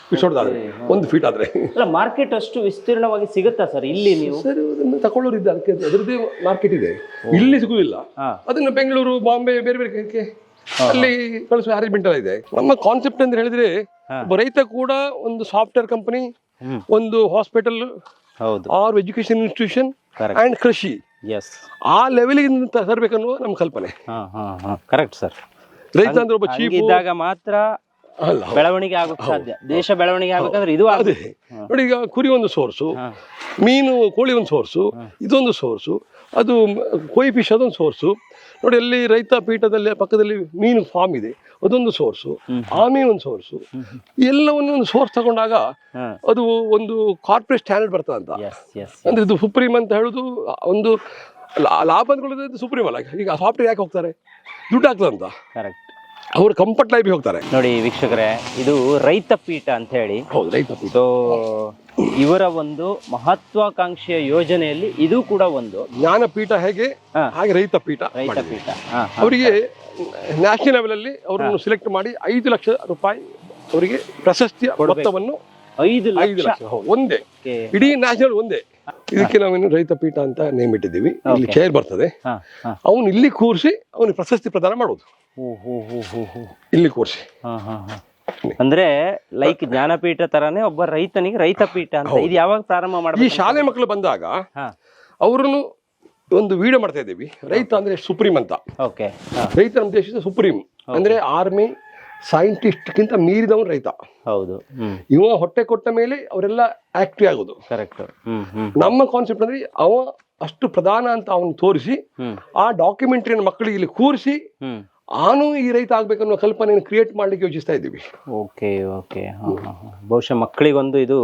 ಫಿಶ್ ದೊಡ್ಡದಾದ್ರೆ. ಒಂದು ಫೀಟ್ ಆದ್ರೆ. ಅಲ್ಲ ಮಾರ್ಕೆಟ್ ಅಷ್ಟು ವಿಸ್ತೀರ್ಣವಾಗಿ ಸಿಗುತ್ತಾ ಸರ್ ಇಲ್ಲಿ ನೀವು? ಸರ್ ಅದನ್ನು ತಗೊಳ್ಳೋರು ಇದೆ ಅದಕ್ಕೆ ಅದರದ್ದೇ ಮಾರ್ಕೆಟ್ ಇದೆ. ಇಲ್ಲಿ ಸಿಗುವುದಿಲ್ಲ ಅದನ್ನು ಬೆಂಗಳೂರು ಬಾಂಬೆ ಬೇರೆ ಬೇರೆ ಕಡೆ ಅಲ್ಲಿ ಕಳಿಸುವ ಅರೇಂಜ್ಮೆಂಟ್ ಎಲ್ಲ ಇದೆ. ನಮ್ಮ ಕಾನ್ಸೆಪ್ಟ್ ಅಂತ ಹೇಳಿದ್ರೆ. ರೈತ ಕೂಡ ಒಂದು ಸಾಫ್ಟ್ವೇರ್ ಕಂಪನಿ ಒಂದು ಹಾಸ್ಪಿಟಲ್ ಹೌದು. Or education institution. ಅಂಡ್ ಕೃಷಿ. ಎಸ್ ಆ ಲೆವೆಲ್ಗೆ ತರಬೇಕನ್ನುವ ನಮ್ಮ ಕಲ್ಪನೆ. ಕರೆಕ್ಟ್ ಸರ್ ರೈತ ಅಂದ್ರೆ ಒಬ್ಬ ಚೀಪ್ ಇದ್ದಾಗ ಮಾತ್ರ ಅಲ್ಲ ಬೆಳವಣಿಗೆ ಆಗಕ್ಕೆ ಸಾಧ್ಯ. ದೇಶ ಬೆಳವಣಿಗೆ ಆಗಬೇಕಾದ್ರೆ ಇದು ಅದೇ. ನೋಡಿ ಈಗ ಕುರಿ ಒಂದು ಸೋರ್ಸು ಮೀನು ಕೋಳಿ ಒಂದು ಸೋರ್ಸು ಇದೊಂದು ಸೋರ್ಸು. ಅದು ಕೊಯ್ ಫಿಶ್ ಅದೊಂದು ಸೋರ್ಸು ನೋಡಿ ಅಲ್ಲಿ ರೈತ ಪೀಠದಲ್ಲಿ ಪಕ್ಕದಲ್ಲಿ ಮೀನು ಫಾರ್ಮ್ ಇದೆ. ಅದೊಂದು ಸೋರ್ಸು ಆ ಮೀನು ಒಂದು ಸೋರ್ಸು ಎಲ್ಲವನ್ನು ಒಂದು ಸೋರ್ಸ್ ತಗೊಂಡಾಗ ಅದು ಒಂದು ಕಾರ್ಪೊರೇಟ್ ಸ್ಟ್ಯಾಂಡರ್ಡ್ ಬರ್ತದೆ ಅಂತ ಅಂದ್ರೆ ಇದು ಸುಪ್ರೀಂ ಅಂತ ಹೇಳುದು ಒಂದು ಲಾಭ ಅಂದ್ಕೊಳ್ಳೋದು ಸುಪ್ರೀಂ ಅಲ್ಲ. ಈಗ ಸಾಫ್ಟ್ವೇರ್ ಯಾಕೆ ಹೋಗ್ತಾರೆ? ದುಡ್ಡು ಆಗ್ತದೆ ಅಂತ ಕರೆಕ್ಟ್ ಅವರು ಕಂಫರ್ಟ್ ಲೈಫ್ ಹೋಗ್ತಾರೆ. ನೋಡಿ ವೀಕ್ಷಕರೇ ಇದು ರೈತ ಪೀಠ ಅಂತ ಹೇಳಿ. ಹೌದು ರೈತ ಪೀಠ. ಇವರ ಒಂದು ಮಹತ್ವಾಕಾಂಕ್ಷೆಯ ಯೋಜನೆಯಲ್ಲಿ ಇದು ಕೂಡ ಒಂದು. ಜ್ಞಾನಪೀಠ ಹೇಗೆ? ಹಾಗೆ ರೈತ ಪೀಠ ರೈತ ಪೀಠ. ಅವರಿಗೆ ನ್ಯಾಷನಲ್ ಲೆವೆಲ್ ಅಲ್ಲಿ ಅವರನ್ನು ಸೆಲೆಕ್ಟ್ ಮಾಡಿ ಐದು ಲಕ್ಷ ರೂಪಾಯಿ ಅವರಿಗೆ ಪ್ರಶಸ್ತಿಯ ಮೊತ್ತವನ್ನು ಐದು ಐದು ಲಕ್ಷ. ಹೌದು, ಒಂದೇ. ಇಡೀ ನ್ಯಾಷನಲ್ ಒಂದೇ. ಇದಕ್ಕೆ ನಾವೇನು ರೈತ ಪೀಠ ಅಂತ ನೇಮ್ ಇಟ್ಟಿದ್ದೀವಿ. ಇಲ್ಲಿ. ಚೇರ್ ಬರ್ತದೆ. ಹಾ, ಹಾ. ಅವನು ಇಲ್ಲಿ ಕೂರಿಸಿ ಅವನಿಗೆ ಪ್ರಶಸ್ತಿ ಪ್ರದಾನ ಮಾಡೋದು ಹೋ, ಹೋ, ಹೋ, ಹೋ, ಹೋ. ಇಲ್ಲಿ ಕೂರಿಸಿ. ಹಾ, ಹಾ, ಹಾ. ಅಂದ್ರೆ ಲೈಕ್ ಜ್ಞಾನಪೀಠ ತರಾನೇ ಒಬ್ಬ ರೈತನಿಗೆ ರೈತ ಪೀಠ ಅಂತ. ಇದು ಯಾವಾಗ ಪ್ರಾರಂಭ ಈ ಮಾಡಬೇಕು ಶಾಲೆ ಮಕ್ಕಳು ಬಂದಾಗ ಹಾ. ಅವರನ್ನು ಒಂದು ವಿಡಿಯೋ ಮಾಡ್ತಾ ಇದ್ದೀವಿ. ರೈತ ಅಂದ್ರೆ ಸುಪ್ರೀಂ ಅಂತ. ಓಕೆ. ರೈತ ನಮ್ಮ ದೇಶದ ಸುಪ್ರೀಂ. ಅಂದ್ರೆ ಆರ್ಮಿ ಸೈಂಟಿಸ್ಟ್ ಗಿಂತ ಮೀರಿದವನು ರೈತ. ಹೌದು. ಹ್ಮ್. ಇವ ಹೊಟ್ಟೆ ಕೊಟ್ಟ ಮೇಲೆ ಅವರೆಲ್ಲ ಆಕ್ಟಿವ್ ಆಗೋದು. Correct hmm hmm. ನಮ್ಮ ಕಾನ್ಸೆಪ್ಟ್ ಅಂದ್ರೆ ಅವ ಅಷ್ಟು ಪ್ರಧಾನ ಅಂತ ಅವನು ತೋರಿಸಿ ಹ್ಮ್. ಆ ಡಾಕ್ಯುಮೆಂಟ್ರಿಯನ್ನು ಮಕ್ಕಳಿಗೆ ಇಲ್ಲಿ ಕೂರಿಸಿ ಹ್ಮ್. ಆನು ಈ ರೈತ ಆಗ್ಬೇಕನ್ನೋ ಕಲ್ಪನೆಯನ್ನು ಕ್ರಿಯೇಟ್ ಮಾಡ್ಲಿಕ್ಕೆ ಯೋಚಿಸ್ತಾ ಇದ್ದೀವಿ. ಓಕೆ ಓಕೆ ಬಹುಶಃ ಮಕ್ಕಳಿಗೊಂದು ಇದು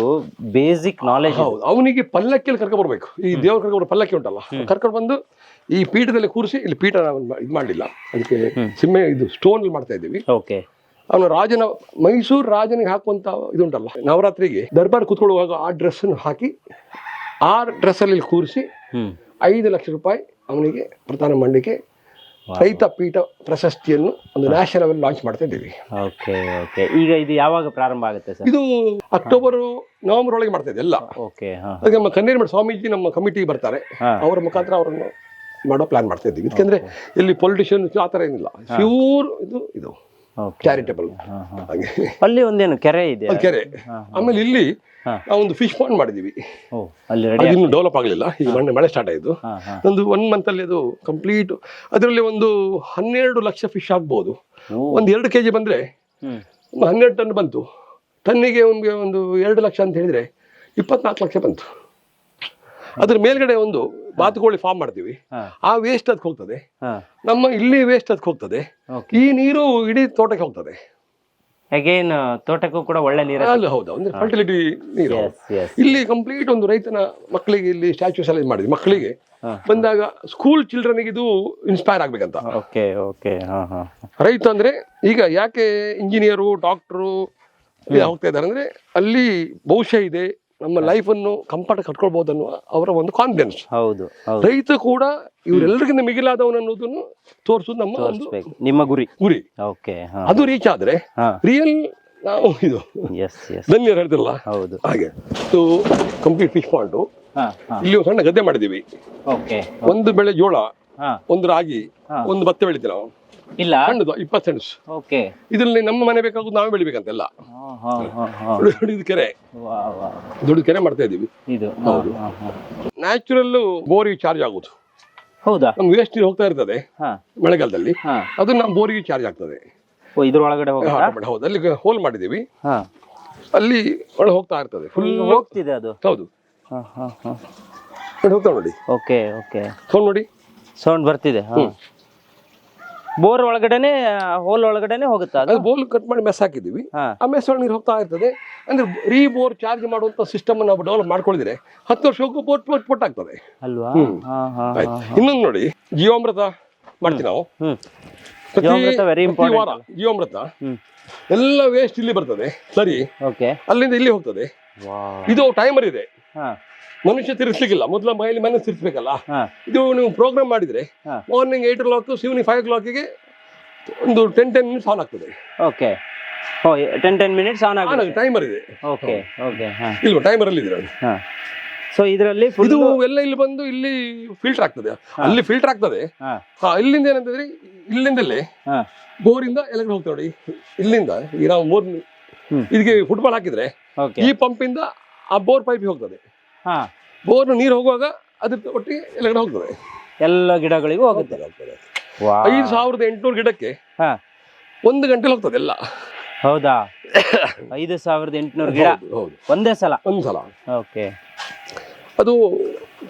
ಬೇಸಿಕ್ ನಾಲೆಜ್ ಹೌದು ಅವನಿಗೆ ಪಲ್ಲಕ್ಕಿಯಲ್ಲಿ ಕರ್ಕೊಂಡು ಬರ್ಬೇಕು. ಈ ದೇವ್ರ ಕರ್ಕೊಂಡು ಪಲ್ಲಕ್ಕಿ ಉಂಟಲ್ಲ ಕರ್ಕೊಂಡು ಬಂದು ಈ ಪೀಠದಲ್ಲಿ ಕೂರಿಸಿ ಇಲ್ಲಿ ಪೀಠ ನಾವು ಇದು ಮಾಡಲಿಲ್ಲ. ಅದಕ್ಕೆ ಸಿಮ್ಮೆ ಇದು ಸ್ಟೋನ್ ಮಾಡ್ತಾ ಇದ್ದೀವಿ. ಓಕೆ ಅವನು ರಾಜನ ಮೈಸೂರು ರಾಜನಿಗೆ ಹಾಕುವಂತ ಇದುಂಟಲ್ಲ ನವರಾತ್ರಿಗೆ ದರ್ಬಾರ್ ಕೂತ್ಕೊಳ್ಳುವಾಗ ಆ ಡ್ರೆಸ್ ಹಾಕಿ ಆ ಡ್ರೆಸ್ ಅಲ್ಲಿ ಕೂರಿಸಿ ಐದು ಲಕ್ಷ ರೂಪಾಯಿ ಅವನಿಗೆ ಪ್ರಧಾನ ಮಂಡಿಕೆ ರೈತ ಪೀಠ ಪ್ರಶಸ್ತಿಯನ್ನು ಒಂದು ನ್ಯಾಷನಲ್ ಲೆವೆಲ್ ಲಾಂಚ್ ಮಾಡ್ತಾ ಇದ್ದೀವಿ. Okay okay. ಈಗ ಇದು ಯಾವಾಗ ಪ್ರಾರಂಭ ಆಗುತ್ತೆ ಸರ್? ಇದು ಅಕ್ಟೋಬರ್ ನವೆಂಬರ್ ಒಳಗೆ ಮಾಡ್ತಾ ಇದೆ ಎಲ್ಲ. ಓಕೆ ಅದಕ್ಕೆ ನಮ್ಮ ಕನ್ನೇರಮಠ ಸ್ವಾಮೀಜಿ ನಮ್ಮ ಕಮಿಟಿ ಬರ್ತಾರೆ. ಅವರ ಮುಖಾಂತರ ಅವರನ್ನು ಮಾಡೋ ಪ್ಲಾನ್ ಮಾಡ್ತಾ ಇದ್ದೀವಿ. ಯಾಕಂದ್ರೆ ಇಲ್ಲಿ ಪೊಲಿಟಿಷಿಯನ್ ಆ ಥರ ಏನಿಲ್ಲ. ಪ್ಯೂರ್ ಇದು ಇದು. ಚಾರಿಟಬಲ್ ಹಾಗೆ. ಅಲ್ಲಿ ಒಂದೇನು ಕೆರೆ ಇದೆ ಕೆರೆ. ಆಮೇಲೆ ಇಲ್ಲಿ ನಾವೊಂದು ಒಂದು ಫಿಶ್ ಪಾಂಡ್ ಮಾಡಿದೀವಿ ಅಲ್ಲಿ ಇನ್ನು ಡೆವಲಪ್ ಆಗಲಿಲ್ಲ. ಈಗ ಮೊನ್ನೆ ಮಳೆ ಸ್ಟಾರ್ಟ್ ಆಯಿತು. ಒಂದು ಒನ್ ಮಂತ್ ಅಲ್ಲಿ ಅದು ಕಂಪ್ಲೀಟ್ ಅದರಲ್ಲಿ ಒಂದು ಹನ್ನೆರಡು ಲಕ್ಷ ಫಿಶ್ ಆಗ್ಬೋದು. ಒಂದು ಎರಡು ಕೆ ಜಿ ಬಂದ್ರೆ ಒಂದು ಹನ್ನೆರಡು ಟನ್ ಬಂತು. ಟನ್ನಿಗೆ ಒಂದು ಒಂದು ಎರಡು ಲಕ್ಷ ಅಂತ ಹೇಳಿದ್ರೆ ಇಪ್ಪತ್ನಾಲ್ಕು ಲಕ್ಷ ಬಂತು. ಅದ್ರ ಮೇಲ್ಗಡೆ ಒಂದು ಬಾತುಕೋಳಿ ಫಾರ್ಮ್ ಮಾಡ್ತೀವಿ. ಆ ವೇಸ್ಟ್ ಅದಕ್ಕೆ ಹೋಗ್ತದೆ. ನಮ್ಮ ಇಲ್ಲಿ ವೇಸ್ಟ್ ಅದಕ್ಕೆ ಹೋಗ್ತದೆ. ಈ ನೀರು ಇಡೀ ತೋಟಕ್ಕೆ ಹೋಗ್ತದೆ. ಅಗೇನ್ ತೋಟಕ್ಕೂ ಕೂಡ ಒಳ್ಳೆ ನೀರು ಅಲ್ಲಿ ಹೌದು ಅಂದ್ರೆ ಫರ್ಟಿಲಿಟಿ ನೀರು. ಇಲ್ಲಿ ಕಂಪ್ಲೀಟ್ ಒಂದು ರೈತನ ಮಕ್ಕಳಿಗೆ ಇಲ್ಲಿ ಸ್ಟ್ಯಾಚ್ಯೂಸ್ ಎಲ್ಲ ಮಾಡಿದ್ವಿ ಮಕ್ಕಳಿಗೆ. ಬಂದಾಗ ಸ್ಕೂಲ್ ಚಿಲ್ಡ್ರನ್ ಇದು ಇನ್ಸ್ಪೈರ್ ಆಗ್ಬೇಕಂತ. ಓಕೆ ಓಕೆ ರೈತ ಅಂದ್ರೆ ಈಗ ಯಾಕೆ ಇಂಜಿನಿಯರು ಡಾಕ್ಟ್ರು ಹೋಗ್ತಾ ಇದ್ದಾರೆ ಅಂದ್ರೆ ಅಲ್ಲಿ ಬಹುಶಃ ಇದೆ ನಮ್ಮ ಲೈಫ್ ಅನ್ನು ಕಂಫರ್ಟ್ ಕಟ್ಕೊಳ್ಬಹುದು ಅನ್ನುವ ಅವರ ಒಂದು ಕಾನ್ಫಿಡೆನ್ಸ್ ಹೌದು ರೈತ ಕೂಡ ಇವರೆಲ್ಲರಿಗಿಂತ ಮಿಗಿಲಾದವನು ಅನ್ನೋದನ್ನು ತೋರಿಸೋದು ನಮ್ಮ ಒಂದು ನಿಮ್ಮ ಗುರಿ. ಗುರಿ. ಓಕೆ ಅದು ರೀಚ್ ಆದ್ರೆ ರಿಯಲ್ ನಾವು ಇದು ಎಸ್ ಎಸ್ ಧನ್ಯರು ಹೇಳ್ತಿರಲ್ಲ ಹೌದು. ಹಾಗೆ. ಇದು ಕಂಪ್ಲೀಟ್ ಫಿಶ್ ಹಾ ಇಲ್ಲಿ ಸಣ್ಣ ಗದ್ದೆ ಮಾಡಿದೀವಿ ಒಂದು ಬೆಳೆ ಜೋಳ ಒಂದು ರಾಗಿ ಒಂದು ಭತ್ತ ಬೆಳಿತೀವಿ ನಾವು. ಇಲ್ಲ? ಸಣ್ಣದು ಇಪ್ಪತ್ತು ಸೆಂಟ್ಸ್. ಓಕೆ. ಇದರಲ್ಲಿ ನಮ್ಮ ಮನೆ ಬೇಕಾಗೋದು ನಾವೇ ಬೆಳಿಬೇಕಂತೆಲ್ಲ ನೋಡಿ ಕೆರೆ. ದೊಡ್ಡ ಕೆರೆ ಮಾಡ್ತಾ ಇದ್ದೀವಿ. ಇದು ಹೌದು. ನ್ಯಾಚುರಲ್ ಬೋರಿಗೆ ಚಾರ್ಜ್ ಆಗುದು ಹೌದಾ? ನಮ್ಮ ವೇಸ್ಟ್ ನೀರು ಹೋಗ್ತಾ ಇರ್ತದೆ? ಮಳೆಗಾಲದಲ್ಲಿ. ಅದು ನಮ್ಮ ಬೋರಿಗೆ ಚಾರ್ಜ್ ಆಗ್ತದೆ. ಓ ಇದ್ರೊಳಗಡೆ. ಹೌದು ಅಲ್ಲಿ ಹೋಲ್ ಮಾಡಿದೀವಿ ಅಲ್ಲಿ ಒಳಗೆ ಹೋಗ್ತಾ ಇರ್ತದೆ. ಫುಲ್ ಹೋಗ್ತಿದೆ ಅದು? ಹೌದು. ಹೋಗ್ತಾ ನೋಡಿ. Okay okay. ಸೌಂಡ್ ನೋಡಿ. ಸೌಂಡ್ ಬರ್ತಿದೆ ಹಾ. ಬೋರ್ ಒಳಗಡೆನೆ ಹೋಲ್ ಒಳಗಡೆನೆ ಹೋಗುತ್ತೆ ಅದು? ಅದು ಬೋಲ್ ಕಟ್ ಮಾಡಿ ಮೆಸ್ ಹಾಕಿದ್ದೀವಿ. ಹಾ. ಆ ಮೆಸ್ ಒಳಗೆ ನೀರು ಹೋಗ್ತಾ ಇರ್ತದೆ. ಅಂದ್ರೆ ರೀ ಬೋರ್ ಚಾರ್ಜ್ ಮಾಡುವಂತ ಸಿಸ್ಟಮ್ ನಾವು ಡೆವಲಪ್ ಮಾಡ್ಕೊಂಡಿದ್ರೆ ಹತ್ತು ವರ್ಷ ಹೋಗೋ ಬೋಟ್ ಬೋಟ್ ಪೊಟ್ ಆಗ್ತದೆ. ಅಲ್ವಾ? ಹ್ಮ್. ಹಾ ಹಾ ಆಯ್ತು. ಇನ್ನೊಂದು ನೋಡಿ ಜೀವಾಮೃತ ಮಾಡ್ತೀವಿ ನಾವು. ಹ್ಮ್ ಪ್ರತಿ ಜೀವಾಮೃತ very ಪ್ರತಿ ವಾರ ಜೀವಾಮೃತ. ಹ್ಮ್. ಎಲ್ಲ ವೇಸ್ಟ್ ಇಲ್ಲಿ ಬರ್ತದೆ ಸರಿ. ಓಕೆ ಅಲ್ಲಿಂದ ಇಲ್ಲಿ ಹೋಗ್ತದೆ. ವಾ ಇದು ಟೈಮರ್ ಇದೆ. ಹಾ. ಮನುಷ್ಯ ತಿರ್ಸ್ಲಿಕ್ಕಿಲ್ಲ. ಮೊದಲ ಮೈಲಿ ಮನಸ್ಸು ತಿರ್ಸ್ಬೇಕಲ್ಲ? ಇದು ನೀವು ಪ್ರೋಗ್ರಾಮ್ ಮಾಡಿದ್ರೆ. Morning eight o'clock evening five ಓ ಕ್ಲಾಕಿಗೆ ಒಂದು ಟೆನ್ ಟೆನ್ ಮಿನಿಟ್ಸ್ ಆನ್ ಆಗ್ತದೆ. Okay oh ten ten minutes on ಆಗ್ತದೆ ಟೈಮರ್ ಇದೆ. ಓಕೆ ಓಕೆ ಹಾ. ಇಲ್ವಾ ಟೈಮರ್ ಅಲ್ಲಿ ಇದೆ ಸೊ ಇದರಲ್ಲಿ ಇದು ಎಲ್ಲ ಇಲ್ಲಿ ಬಂದು ಇಲ್ಲಿ ಫಿಲ್ಟರ್ ಆಗ್ತದೆ. ಅಲ್ಲಿ ಫಿಲ್ಟರ್ ಆಗ್ತದೆ. ಹಾ. ಇಲ್ಲಿಂದ ಏನಂತಂದ್ರೆ ಇಲ್ಲಿಂದಲೇ ಬೋರಿಂದ ಎಲ್ಲ ಕಡೆ ಹೋಗ್ತದೆ ನೋಡಿ. ಇಲ್ಲಿಂದ ಈಗ ನಾವು ಬೋರ್ ಇದಕ್ಕೆ ಫುಟ್ಬಾಲ್ ಹಾಕಿದ್ರೆ ಈ ಪಂಪಿಂದ ಆ ಬೋರ್ ಪೈಪ್ ಹೋಗ್ತದೆ. ಹಾ. ಬೋರ್ ನೀರು ಹೋಗುವಾಗ ಅದ್ರ ಒಟ್ಟಿಗೆ ಎಲ್ಲ ಕಡೆ ಹೋಗ್ತದೆ ಎಲ್ಲ ಗಿಡಗಳಿಗೂ ಹೋಗುತ್ತೆ. ಹೋಗ್ತದೆ. ಐದು ಸಾವಿರದ ಎಂಟುನೂರು ಗಿಡಕ್ಕೆ ಹಾ. ಒಂದು ಗಂಟೆ ಹೋಗ್ತದೆ ಎಲ್ಲ. ಹೌದಾ? [coughs] ಐದು ಸಾವಿರದ ಎಂಟುನೂರು ಗಿಡ ಹೌದು, ಹೌದು. ಒಂದೇ ಸಲ? ಒಂದು ಸಲ. ಓಕೆ. ಅದು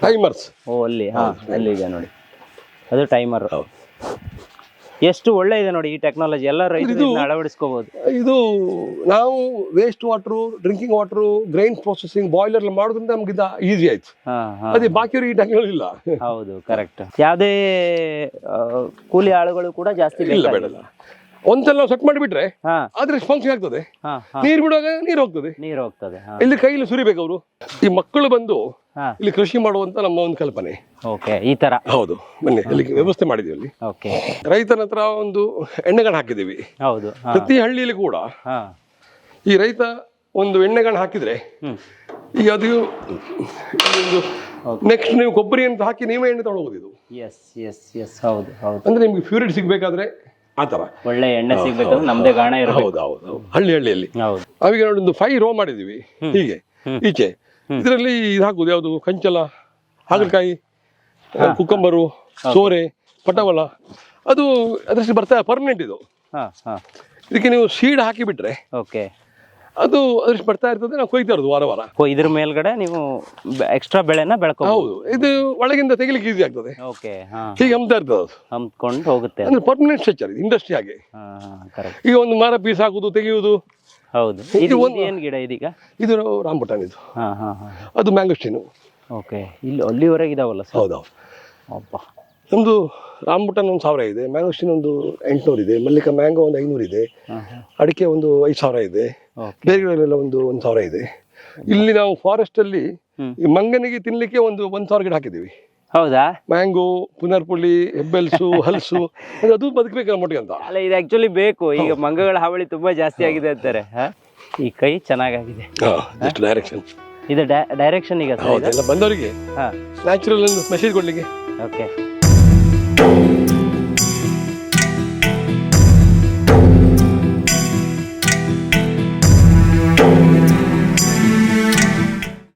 ಟೈಮರ್ಸ್. ಓ ಅಲ್ಲಿ ಹಾ ಅಲ್ಲಿ ಇದೆ ನೋಡಿ. ಅದು ಟೈಮರ್. ಎಷ್ಟು ಒಳ್ಳೆ ಇದೆ ನೋಡಿ ಈ ಟೆಕ್ನಾಲಜಿ ಎಲ್ಲ ರೈತರು ಅಳವಡಿಸ್ಕೋಬಹುದು ಇದು ನಾವು waste water drinking water grain processing boiler ಮಾಡೋದ್ರಿಂದ ನಮ್ಗೆ ಈಸಿ ಆಯ್ತು. ಅದೇ ಬಾಕಿಯವರು ಈ ಟೆಕ್ನಾಲಜಿ ಇಲ್ಲ. ಹೌದು ಕರೆಕ್ಟ್ ಯಾವುದೇ ಕೂಲಿ ಆಳುಗಳು ಕೂಡ ಜಾಸ್ತಿ ಇಲ್ಲ ಬೇಡಲ್ಲ. ಒಂದ್ಸಲ ನಾವು ಸೆಟ್ ಮಾಡಿಬಿಟ್ರೆ ಆದ್ರೆ ಫಂಕ್ಷನ್ ಆಗ್ತದೆ. ನೀರ್ ಬಿಡುವಾಗ ನೀರ್ ಹೋಗ್ತದೆ. ನೀರ್ ಹೋಗ್ತದೆ ಇಲ್ಲಿ ಕೈಲಿ ಸುರಿಬೇಕು ಅವರು? ಈ ಮಕ್ಕಳು ಬಂದು ಇಲ್ಲಿ ಕೃಷಿ ಮಾಡುವಂತ ನಮ್ಮ ಒಂದು ಕಲ್ಪನೆ. ಓಕೆ ಈ ತರ. ಹೌದು ಬನ್ನಿ ಇಲ್ಲಿ ವ್ಯವಸ್ಥೆ ಮಾಡಿದೀವಿ ಅಲ್ಲಿ. ಓಕೆ ರೈತನ ಹತ್ರ ಒಂದು ಎಣ್ಣೆಗಣ ಹಾಕಿದ್ದೀವಿ. ಹೌದು ಪ್ರತಿ ಹಳ್ಳಿಯಲ್ಲಿ ಕೂಡ ಈ ರೈತ ಒಂದು ಎಣ್ಣೆಗಣ ಹಾಕಿದ್ರೆ ಈಗ ಅದು ಒಂದು ನೆಕ್ಸ್ಟ್ ನೀವು ಕೊಬ್ಬರಿ ಅಂತ ಹಾಕಿ ನೀವೇ ಎಣ್ಣೆ ತಗೊಳ್ಬಹುದು ಇದು. ಎಸ್ ಎಸ್ ಎಸ್ ಹೌದು ಹೌದು. ಅಂದ್ರೆ ನಿಮ್ಗೆ ಪ್ಯೂರಿಟಿ ಸಿಗ್ಬೇಕಾದ್ರೆ ಆತರ ತರ. ಒಳ್ಳೆ ಎಣ್ಣೆ ಸಿಗ್ಬೇಕಂದ್ರೆ ನಮ್ದೇ ಗಾಣ ಇರಬೇಕು. ಹೌದು ಹೌದು. ಹಳ್ಳಿ ಹಳ್ಳಿಯಲ್ಲಿ. ಹೌದು. ನಾವೀಗ ನೋಡಿ ಒಂದು ಫೈವ್ ರೋ ಮಾಡಿದೀವಿ ಹೀಗೆ ಈಚೆ. ಇದರಲ್ಲಿ ಇದು ಹಾಕುದು ಯಾವುದು? ಕಂಚಲ ಹಾಗಲಕಾಯಿ ಕುಕ್ಕಂಬರು ಸೋರೆ ಪಟವಲ. ಅದು ಅದರಲ್ಲಿ ಬರ್ತಾ ಪರ್ಮನೆಂಟ್ ಇದು. ಇದಕ್ಕೆ ನೀವು ಸೀಡ್ ಹಾಕಿ ಬಿಟ್ರೆ ಓಕೆ. ಅದು ಅದಷ್ಟು ಬರ್ತಾ ಇರ್ತದೆ ನಾವು ಕೊಯ್ತಾ ಇರೋದು ವಾರ ವಾರ. ಇದ್ರ ಮೇಲ್ಗಡೆ ನೀವು ಎಕ್ಸ್ಟ್ರಾ ಬೆಳೆನ ಬೆಳ್ಕೊ ಹೌದು. ಇದು ಒಳಗಿಂದ ತೆಗಿಲಿಕ್ಕೆ ಈಸಿ ಆಗ್ತದೆ. ಓಕೆ ಹೀಗೆ ಹಮ್ತಾ ಇರ್ತದೆ ಅದು. ಹಮ್ಕೊಂಡು ಹೋಗುತ್ತೆ. ಅಂದ್ರೆ ಪರ್ಮನೆಂಟ್ ಸ್ಟ್ರಕ್ಚರ್ ಇಂಡಸ್ಟ್ರಿ ಹಾಗೆ. ಕರೆಕ್ಟ್ ಈಗ ಒಂದು ಮರ ಪೀಸ್ ಹಾಕುದು ತೆಗೆಯುವುದು ಹೌದು. ಇದು ಏನು ಗಿಡ ಇದೀಗ? ಇದು ರಾಮ್ಬುಟಾನ್ ಇದು. ಹಾ ಹಾ ಹಾ. ಅದು ಮ್ಯಾಂಗೋಸ್ಟೀನು ಓಕೆ. ಇಲ್ಲಿ ಅಲ್ಲಿವರೆಗೆ ಇದಾವಲ್ಲ ಸರ್? ಹೌದೌದು ಅಬ್ಬಾ. ನಮ್ದು ರಾಂಬುಟಾನ್ ಒಂದು ಸಾವಿರ ಇದೆ ಮ್ಯಾಂಗೋಸ್ಟಿನ್ ಒಂದು ಎಂಟುನೂರು ಇದೆ ಮಲ್ಲಿಕ ಮ್ಯಾಂಗೋ ಒಂದು ಐನೂರು ಇದೆ ಅಡಿಕೆ ಒಂದು ಐದು ಸಾವಿರ ಇದೆ ಬೇರೆಲ್ಲ ಬೇರೆಗಳೆಲ್ಲ ಒಂದು ಒಂದು ಸಾವಿರ ಇದೆ. ಇಲ್ಲಿ ನಾವು ಫಾರೆಸ್ಟ್ ಅಲ್ಲಿ ಈ ಮಂಗನಿಗೆ ತಿನ್ಲಿಕ್ಕೆ ಒಂದು ಒಂದು ಸಾವಿರ ಗಿಡ ಹಾಕಿದ್ದೀವಿ. ಹೌದಾ? ಮ್ಯಾಂಗೋ ಪುನರ್ಪುಳಿ ಹೆಬ್ಬೆಲ್ಸು ಹಲಸು ಅದು ಅದು ಬದುಕಬೇಕಲ್ಲ ಮೊಟ್ಟೆ ಅಂತ. ಅಲ್ಲ ಇದು ಆಕ್ಚುಲಿ ಬೇಕು. ಈಗ ಮಂಗಗಳ ಹಾವಳಿ ತುಂಬಾ ಜಾಸ್ತಿ ಆಗಿದೆ ಅಂತಾರೆ? ಈ ಕೈ ಚೆನ್ನಾಗಾಗಿದೆ. ಡೈರೆಕ್ಷನ್ ಇದು ಡೈರೆಕ್ಷನ್ ಈಗ ಬಂದವರಿಗೆ ಹಾ. ನ್ಯಾಚುರಲ್ ಮೆಸೇಜ್ ಕೊಡ್ಲಿಕ್ಕೆ. ಓಕೆ